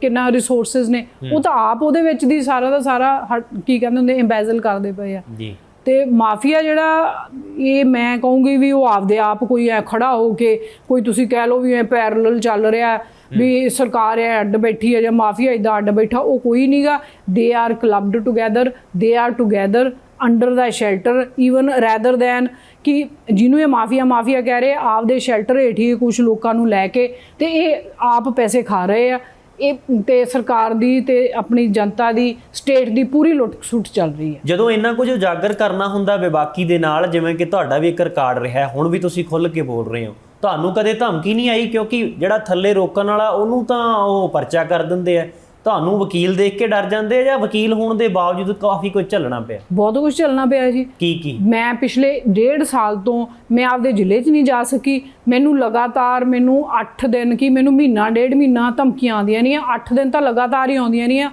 ਕਿੰਨਾ ਰਿਸੋਰਸਸ ਨੇ ਉਹ ਤਾਂ ਆਪ ਉਹਦੇ ਵਿੱਚ ਦੀ ਸਾਰਾ ਦਾ ਸਾਰਾ ਕੀ ਕਹਿੰਦੇ ਹੁੰਦੇ ਇੰਬੈਜ਼ਲ ਕਰਦੇ ਪਏ ਆ। ਜੀ। ਤੇ ਮਾਫੀਆ ਜਿਹੜਾ ਇਹ ਮੈਂ ਕਹੂੰਗੀ ਵੀ ਉਹ ਆਪਦੇ ਆਪ ਕੋਈ ਐ ਖੜਾ ਹੋ ਕੇ ਕੋਈ ਤੁਸੀਂ ਕਹਿ ਲਓ ਵੀ ਐ ਪੈਰਲਲ ਚੱਲ ਰਿਹਾ ਵੀ ਸਰਕਾਰ ਹੈ ਅੱਡ ਬੈਠੀ ਹੈ ਜਾਂ ਮਾਫੀਆ ਇਦਾਂ ਅੱਡ ਬੈਠਾ, ਉਹ ਕੋਈ ਨਹੀਂਗਾ they are clubbed together they are together under the shelter even rather than ਕਿ ਜਿਹਨੂੰ ਇਹ ਮਾਫੀਆ ਮਾਫੀਆ ਕਹਿ ਰਹੇ, ਆਪਦੇ ਸ਼ੈਲਟਰ ਹੇਠ ਹੀ ਕੁਝ ਲੋਕਾਂ ਨੂੰ ਲੈ ਕੇ ਤੇ ਇਹ ਆਪ ਪੈਸੇ ਖਾ ਰਹੇ ਆ। ਇਹ ਤੇ ਸਰਕਾਰ ਦੀ ਤੇ ਆਪਣੀ ਜਨਤਾ ਦੀ ਸਟੇਟ ਦੀ ਪੂਰੀ ਲੁੱਟ ਸੁੱਟ ਚੱਲ ਰਹੀ ਹੈ। ਜਦੋਂ ਇੰਨਾ ਕੁਝ ਉਜਾਗਰ ਕਰਨਾ ਹੁੰਦਾ ਬੇਬਾਕੀ ਦੇ ਨਾਲ, ਜਿਵੇਂ ਕਿ ਤੁਹਾਡਾ ਵੀ ਇੱਕ ਰਿਕਾਰਡ ਰਿਹਾ, ਹੁਣ ਵੀ ਤੁਸੀਂ ਖੁੱਲ ਕੇ ਬੋਲ ਰਹੇ ਹੋ। ਤੁਹਾਨੂੰ ਕਦੇ ਧਮਕੀ ਨਹੀਂ ਆਈ ਕਿਉਂਕਿ ਜਿਹੜਾ ਥੱਲੇ ਰੋਕਣ ਵਾਲਾ ਉਹਨੂੰ ਤਾਂ ਉਹ ਪਰਚਾ ਕਰ ਦਿੰਦੇ ਆ। ਤੁਹਾਨੂੰ ਵਕੀਲ ਦੇਖ ਕੇ ਡਰ ਜਾਂਦੇ ਆ ਜਾਂ ਵਕੀਲ ਹੋਣ ਦੇ ਬਾਵਜੂਦ ਕਾਫੀ ਕੁਝ ਝੱਲਣਾ ਪਿਆ? ਬਹੁਤ ਕੁਝ ਚੱਲਣਾ ਪਿਆ ਜੀ। ਕੀ ਕੀ? ਮੈਂ ਪਿਛਲੇ ਡੇਢ ਸਾਲ ਤੋਂ ਮੈਂ ਆਪਦੇ ਜ਼ਿਲ੍ਹੇ 'ਚ ਨਹੀਂ ਜਾ ਸਕੀ। ਮੈਨੂੰ ਲਗਾਤਾਰ ਮੈਨੂੰ 8 ਦਿਨ ਕੀ ਮੈਨੂੰ ਮਹੀਨਾ ਡੇਢ ਮਹੀਨਾ ਧਮਕੀਆਂ ਆਉਂਦੀਆਂ ਨਹੀਂ 8 ਦਿਨ ਤਾਂ ਲਗਾਤਾਰ ਹੀ ਆਉਂਦੀਆਂ ਨਹੀਂ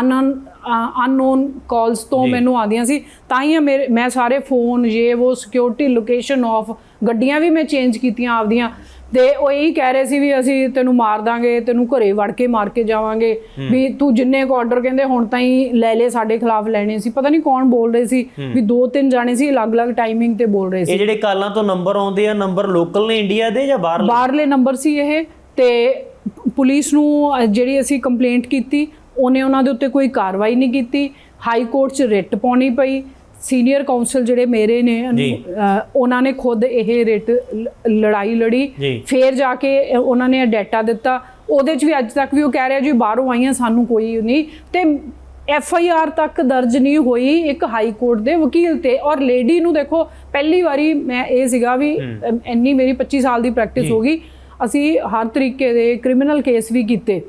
ਅਨ ਅਨਨੋਨ ਕਾਲਸ ਤੋਂ ਜੀ। ਮੈਨੂੰ ਆਉਂਦੀਆਂ ਸੀ। ਤਾਂ ਹੀ ਮੇਰੇ ਮੈਂ ਸਾਰੇ ਫੋਨ ਇਹ ਉਹ ਸਿਕਿਉਰਿਟੀ ਲੋਕੇਸ਼ਨ ਆਫ ਗੱਡੀਆਂ ਵੀ ਮੈਂ ਚੇਂਜ ਕੀਤੀਆਂ ਆਪਦੀਆਂ। ਤੇ ਉਹ ਇਹੀ ਕਹਿ ਰਹੇ ਸੀ ਵੀ ਅਸੀਂ ਤੈਨੂੰ ਮਾਰ ਦਾਂਗੇ ਤੈਨੂੰ ਘਰੇ ਵੜ ਕੇ ਮਾਰ ਕੇ ਜਾਵਾਂਗੇ। ਵੀ ਤੂੰ ਜਿੰਨੇ ਕੁ ਆਰਡਰ ਕਹਿੰਦੇ ਹੁਣ ਤਾਂ ਹੀ ਲੈ ਲੈ ਸਾਡੇ ਖਿਲਾਫ ਲੈਣੇ ਸੀ। ਪਤਾ ਨਹੀਂ ਕੌਣ ਬੋਲ ਰਹੇ ਸੀ ਵੀ ਦੋ ਤਿੰਨ ਜਾਣੇ ਸੀ ਅਲੱਗ-ਅਲੱਗ ਟਾਈਮਿੰਗ ਤੇ ਬੋਲ ਰਹੇ ਸੀ। ਇਹ ਜਿਹੜੇ ਕਾਲਾਂ ਤੋਂ ਨੰਬਰ ਆਉਂਦੇ ਆ ਨੰਬਰ ਲੋਕਲ ਨੇ ਇੰਡੀਆ ਦੇ ਜਾਂ ਬਾਹਰ ਬਾਹਰਲੇ ਨੰਬਰ ਸੀ ਇਹ। ਤੇ ਪੁਲਿਸ ਨੂੰ ਜਿਹੜੀ ਅਸੀਂ ਕੰਪਲੇਂਟ ਕੀਤੀ ਉਹਨੇ ਉਹਨਾਂ ਦੇ ਉੱਤੇ ਕੋਈ ਕਾਰਵਾਈ ਨਹੀਂ ਕੀਤੀ। ਹਾਈ ਕੋਰਟ 'ਚ ਰਿਟ ਪਾਉਣੀ ਪਈ। ਸੀਨੀਅਰ ਕਾਉਂਸਲ ਜਿਹੜੇ ਮੇਰੇ ਨੇ ਉਹਨਾਂ ਨੇ ਖੁਦ ਇਹ ਰਿਟ ਲੜਾਈ ਲੜੀ। ਫੇਰ ਜਾ ਕੇ ਉਹਨਾਂ ਨੇ ਡਾਟਾ ਦਿੱਤਾ। ਉਹਦੇ 'ਚ ਵੀ ਅੱਜ ਤੱਕ ਵੀ ਉਹ ਕਹਿ ਰਿਹਾ ਜੀ ਬਾਹਰੋਂ ਆਈਆਂ ਸਾਨੂੰ ਕੋਈ ਨਹੀਂ। ਤੇ ਐਫ ਆਈ ਆਰ ਤੱਕ ਦਰਜ ਨਹੀਂ ਹੋਈ ਇੱਕ ਹਾਈ ਕੋਰਟ ਦੇ ਵਕੀਲ ਤੇ। ਔਰ ਲੇਡੀ ਨੂੰ ਦੇਖੋ ਪਹਿਲੀ ਵਾਰੀ ਮੈਂ ਇਹ ਸੀਗਾ ਵੀ ਇੰਨੀ ਮੇਰੀ 25 ਸਾਲ ਦੀ ਪ੍ਰੈਕਟਿਸ ਹੋ ਗਈ। ਅਸੀਂ ਹਰ ਤਰੀਕੇ ਦੇ ਕ੍ਰਿਮੀਨਲ ਕੇਸ ਵੀ ਕੀਤੇ।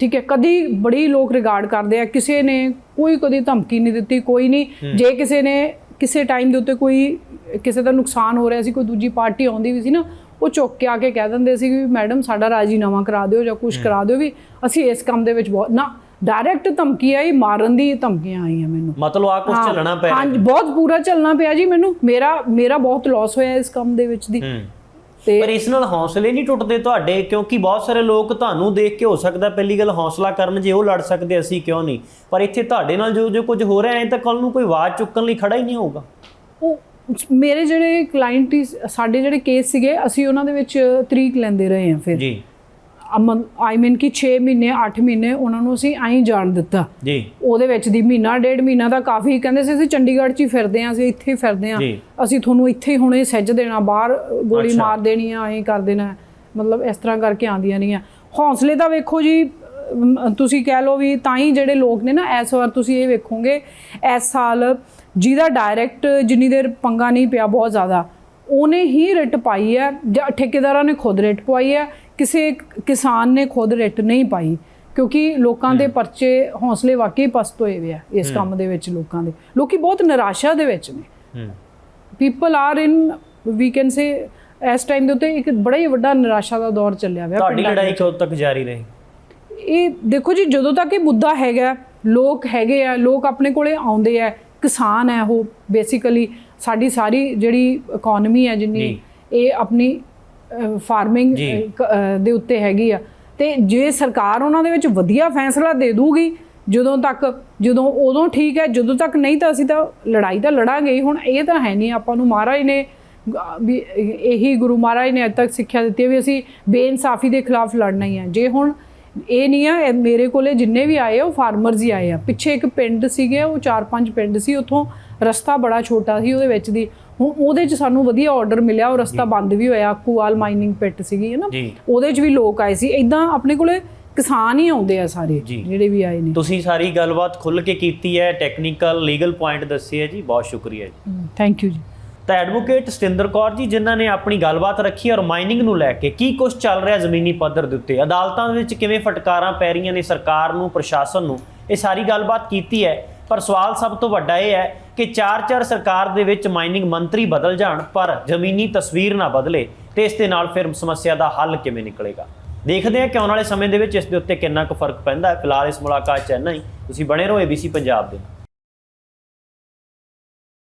ਠੀਕ ਹੈ ਕਦੀ ਬੜੀ ਲੋਕ ਰਿਗਾਰਡ ਕਰਦੇ ਆ ਕਿਸੇ ਨੇ ਕੋਈ ਕਦੀ ਧਮਕੀ ਨਹੀਂ ਦਿੱਤੀ ਕੋਈ ਨਹੀਂ। ਜੇ ਕਿਸੇ ਨੇ ਕਿਸੇ ਟਾਈਮ ਦੇ ਉੱਤੇ ਕੋਈ ਕਿਸੇ ਦਾ ਨੁਕਸਾਨ ਹੋ ਰਿਹਾ ਸੀ ਕੋਈ ਦੂਜੀ ਪਾਰਟੀ ਆਉਂਦੀ ਵੀ ਸੀ ਨਾ ਉਹ ਚੁੱਕ ਕੇ ਆ ਕੇ ਕਹਿ ਦਿੰਦੇ ਸੀ ਵੀ ਮੈਡਮ ਸਾਡਾ ਰਾਜੀਨਾਮਾ ਕਰਾ ਦਿਓ ਜਾਂ ਕੁਝ ਕਰਾ ਦਿਓ ਵੀ ਅਸੀਂ ਇਸ ਕੰਮ ਦੇ ਵਿੱਚ ਬਹੁਤ ਨਾ ਡਾਇਰੈਕਟ ਧਮਕੀ ਆਈ ਮਾਰਨ ਦੀ ਧਮਕੀਆਂ ਆਈਆਂ ਮੈਨੂੰ। ਮਤਲਬ ਆ ਕੁਝ ਹਾਂ, ਝੱਲਣਾ ਪੈ ਰਿਹਾ ਹਾਂਜੀ ਬਹੁਤ ਪੂਰਾ ਚੱਲਣਾ ਪਿਆ ਜੀ ਮੈਨੂੰ। ਮੇਰਾ ਮੇਰਾ ਬਹੁਤ ਲਾਸ ਹੋਇਆ ਇਸ ਕੰਮ ਦੇ ਵਿੱਚ ਦੀ। ਤੇ ਪਰ ਇਸ ਨਾਲ ਹੌਸਲੇ ਨਹੀਂ ਟੁੱਟਦੇ ਤੁਹਾਡੇ ਕਿਉਂਕਿ ਬਹੁਤ ਸਾਰੇ ਲੋਕ ਤੁਹਾਨੂੰ ਦੇਖ ਕੇ ਹੋ ਸਕਦਾ ਪਹਿਲੀ ਗੱਲ ਹੌਸਲਾ ਕਰਨ ਜੇ ਉਹ ਲੜ ਸਕਦੇ ਅਸੀਂ ਕਿਉਂ ਨਹੀਂ? ਪਰ ਇੱਥੇ ਤੁਹਾਡੇ ਨਾਲ ਜੋ ਜੋ ਕੁਝ ਹੋ ਰਿਹਾ ਹੈ ਤਾਂ ਕੱਲ ਨੂੰ ਕੋਈ ਆਵਾਜ਼ ਚੁੱਕਣ ਲਈ ਖੜਾ ਹੀ ਨਹੀਂ ਹੋਊਗਾ। ਉਹ ਮੇਰੇ ਜਿਹੜੇ ਕਲਾਇੰਟ ਸਾਡੇ ਜਿਹੜੇ ਕੇਸ ਸੀਗੇ ਅਸੀਂ ਉਹਨਾਂ ਦੇ ਵਿੱਚ ਤਰੀਕ ਲੈਂਦੇ ਰਹੇ ਹਾਂ ਫਿਰ। ਜੀ। ਆਈ ਮੀਨ ਕਿ 6 ਮਹੀਨੇ 8 ਮਹੀਨੇ ਉਹਨਾਂ ਨੂੰ ਅਸੀਂ ਐਂ ਜਾਣ ਦਿੱਤਾ। ਜੀ। ਉਹਦੇ ਵਿੱਚ ਦੀ ਮਹੀਨਾ ਡੇਢ ਮਹੀਨਾ ਦਾ ਕਾਫੀ ਕਹਿੰਦੇ ਸੀ ਅਸੀਂ ਚੰਡੀਗੜ੍ਹ 'ਚ ਹੀ ਫਿਰਦੇ ਆਂ ਅਸੀਂ ਇੱਥੇ ਹੀ ਫਿਰਦੇ ਆਂ। ਅਸੀਂ ਤੁਹਾਨੂੰ ਇੱਥੇ ਹੀ ਹੁਣੇ ਸੱਜ ਦੇਣਾ ਬਾਹਰ ਗੋਲੀ। ਮਾਰ ਦੇਣੀ ਆ ਐਂ ਕਰ ਦੇਣਾ। ਮਤਲਬ ਇਸ ਤਰ੍ਹਾਂ ਕਰਕੇ ਆਂਦੀਆਂ ਨਹੀਂ ਆ ਹੌਸਲੇ ਤਾਂ ਵੇਖੋ ਜੀ ਤੁਸੀਂ ਕਹਿ ਲਓ ਵੀ ਤਾਂ ਹੀ ਜਿਹੜੇ ਲੋਕ ਨੇ ਨਾ ਇਸ ਵਾਰ ਤੁਸੀਂ ਇਹ ਵੇਖੋਗੇ ਇਸ ਸਾਲ ਜਿਹਦਾ ਡਾਇਰੈਕਟ ਜਿੰਨੀ ਦੇਰ ਪੰਗਾ ਨਹੀਂ ਪਿਆ ਬਹੁਤ ਜ਼ਿਆਦਾ ਉਹਨੇ ਹੀ ਰਿਟ ਪਾਈ ਹੈ ਜਾਂ ਠੇਕੇਦਾਰਾਂ ਨੇ ਖੁਦ ਰਿਟ ਪਵਾਈ ਹੈ ਕਿਸੇ ਕਿਸਾਨ ਨੇ ਖੁਦ ਰਿਟ ਨਹੀਂ ਪਾਈ ਕਿਉਂਕਿ ਲੋਕਾਂ ਦੇ ਪਰਚੇ ਹੌਸਲੇ ਵਾਕਈ ਪਸਤ ਹੋਏ ਵੇ ਆ ਇਸ ਕੰਮ ਦੇ ਵਿੱਚ ਲੋਕਾਂ ਦੇ। ਲੋਕੀ ਬਹੁਤ ਨਿਰਾਸ਼ਾ ਦੇ ਵਿੱਚ ਨੇ। People are in we can say ਇਸ ਟਾਈਮ ਦੇ ਉੱਤੇ ਇੱਕ ਬੜਾ ਹੀ ਵੱਡਾ ਨਿਰਾਸ਼ਾ ਦਾ ਦੌਰ ਚੱਲਿਆ ਹੋਇਆ ਤੁਹਾਡੀ ਲੜਾਈ ਕਦੋਂ ਤੱਕ ਜਾਰੀ ਰਹੀ? ਇਹ ਦੇਖੋ ਜੀ ਜਦੋਂ ਤੱਕ ਇਹ ਮੁੱਦਾ ਹੈਗਾ ਲੋਕ ਹੈਗੇ ਆ ਲੋਕ ਆਪਣੇ ਕੋਲੇ ਆਉਂਦੇ ਆ ਕਿਸਾਨ ਹੈ ਉਹ ਬੇਸਿਕਲੀ ਸਾਡੀ ਸਾਰੀ ਜਿਹੜੀ ਇਕਨੋਮੀ ਹੈ ਜਿੰਨੀ। ਇਹ ਆਪਣੀ ਫਾਰਮਿੰਗ। ਦੇ ਉੱਤੇ ਹੈਗੀ ਆ। ਤੇ ਜੇ ਸਰਕਾਰ ਉਹਨਾਂ ਦੇ ਵਿੱਚ ਵਧੀਆ ਫੈਸਲਾ ਦੇ ਦੂਗੀ ਜਦੋਂ ਤੱਕ ਜਦੋਂ ਉਦੋਂ ਠੀਕ ਹੈ ਜਦੋਂ ਤੱਕ ਨਹੀਂ ਤਾਂ ਅਸੀਂ ਤਾਂ ਲੜਾਈ ਤਾਂ ਲੜਾਂਗੇ ਹੀ। ਹੁਣ ਇਹ ਤਾਂ ਹੈ ਨਹੀਂ ਆਪਾਂ ਨੂੰ ਮਹਾਰਾਜ ਨੇ ਵੀ ਇਹੀ ਗੁਰੂ ਮਹਾਰਾਜ ਨੇ ਅੱਜ ਤੱਕ ਸਿੱਖਿਆ ਦਿੱਤੀ ਹੈ ਵੀ ਅਸੀਂ ਬੇਇਨਸਾਫੀ ਦੇ ਖਿਲਾਫ ਲੜਨਾ ਹੀ ਹੈ ਜੇ ਹੁਣ ਇਹ ਨਹੀਂ ਆ ਮੇਰੇ ਕੋਲੇ ਜਿੰਨੇ ਵੀ ਆਏ ਉਹ ਫਾਰਮਰਸ ਹੀ ਆਏ ਆ। ਪਿੱਛੇ ਇੱਕ ਪਿੰਡ ਸੀਗੇ ਉਹ ਚਾਰ ਪੰਜ ਪਿੰਡ ਸੀ ਉੱਥੋਂ ਰਸਤਾ ਬੜਾ ਛੋਟਾ ਸੀ ਉਹਦੇ ਵਿੱਚ ਦੀ ਉਹਦੇ 'ਚ ਸਾਨੂੰ ਵਧੀਆ ਆਰਡਰ ਮਿਲਿਆ ਉਹ ਰਸਤਾ ਬੰਦ ਵੀ ਹੋਇਆ ਕੂਆਲ ਮਾਈਨਿੰਗ ਪਿੱਟ ਸੀਗੀ ਹੈ ਨਾ? ਉਹਦੇ 'ਚ ਵੀ ਲੋਕ ਆਏ ਸੀ। ਇਦਾਂ ਆਪਣੇ ਕੋਲੇ ਕਿਸਾਨ ਹੀ ਆਉਂਦੇ ਆ ਸਾਰੇ। ਜਿਹੜੇ ਵੀ ਆਏ ਨੇ। ਤੁਸੀਂ ਸਾਰੀ ਗੱਲਬਾਤ ਖੁੱਲ ਕੇ ਕੀਤੀ ਹੈ ਟੈਕਨੀਕਲ ਲੀਗਲ ਪੁਆਇੰਟ ਦੱਸੇ ਹੈ ਜੀ। ਬਹੁਤ ਸ਼ੁਕਰੀਆ ਜੀ। ਥੈਂਕ ਯੂ ਜੀ। ਤਾਂ ਐਡਵੋਕੇਟ ਸਤਿੰਦਰ ਕੌਰ ਜੀ ਜਿਨ੍ਹਾਂ ਨੇ ਆਪਣੀ ਗੱਲਬਾਤ ਰੱਖੀ ਔਰ ਮਾਈਨਿੰਗ ਨੂੰ ਲੈ ਕੇ ਕੀ ਕੁਝ ਚੱਲ ਰਿਹਾ ਜ਼ਮੀਨੀ ਪੱਧਰ ਦੇ ਉੱਤੇ? ਅਦਾਲਤਾਂ ਦੇ ਵਿੱਚ ਕਿਵੇਂ ਫਟਕਾਰਾਂ ਪੈ ਰਹੀਆਂ ਨੇ ਸਰਕਾਰ ਨੂੰ ਪ੍ਰਸ਼ਾਸਨ ਨੂੰ? ਇਹ ਸਾਰੀ ਗੱਲਬਾਤ ਕੀਤੀ ਹੈ। ਪਰ ਸਵਾਲ ਸਭ ਤੋਂ ਵੱਡਾ ਇਹ ਹੈ ਕਿ ਚਾਰ-ਚਾਰ ਸਰਕਾਰ ਦੇ ਵਿੱਚ ਮਾਈਨਿੰਗ ਮੰਤਰੀ ਬਦਲ ਜਾਣ, ਪਰ ਜ਼ਮੀਨੀ ਤਸਵੀਰ ਨਾ ਬਦਲੇ, ਤੇ ਇਸ ਦੇ ਨਾਲ ਫਿਰ ਸਮੱਸਿਆ ਦਾ ਹੱਲ ਕਿਵੇਂ ਨਿਕਲੇਗਾ? ਦੇਖਦੇ ਹਾਂ ਕਿ ਆਉਣ ਵਾਲੇ ਸਮੇਂ ਦੇ ਵਿੱਚ ਇਸ ਦੇ ਉੱਤੇ ਕਿੰਨਾ ਕੁ ਫ਼ਰਕ ਪੈਂਦਾ ਹੈ। ਫਿਲਹਾਲ ਇਸ ਮੁਲਾਕਾਤ ਚ ਇੰਨਾ ਹੀ। ਤੁਸੀਂ ਬਣੇ ਰਹੋ ABC ਪੰਜਾਬ ਦੇ ਨਾਲ।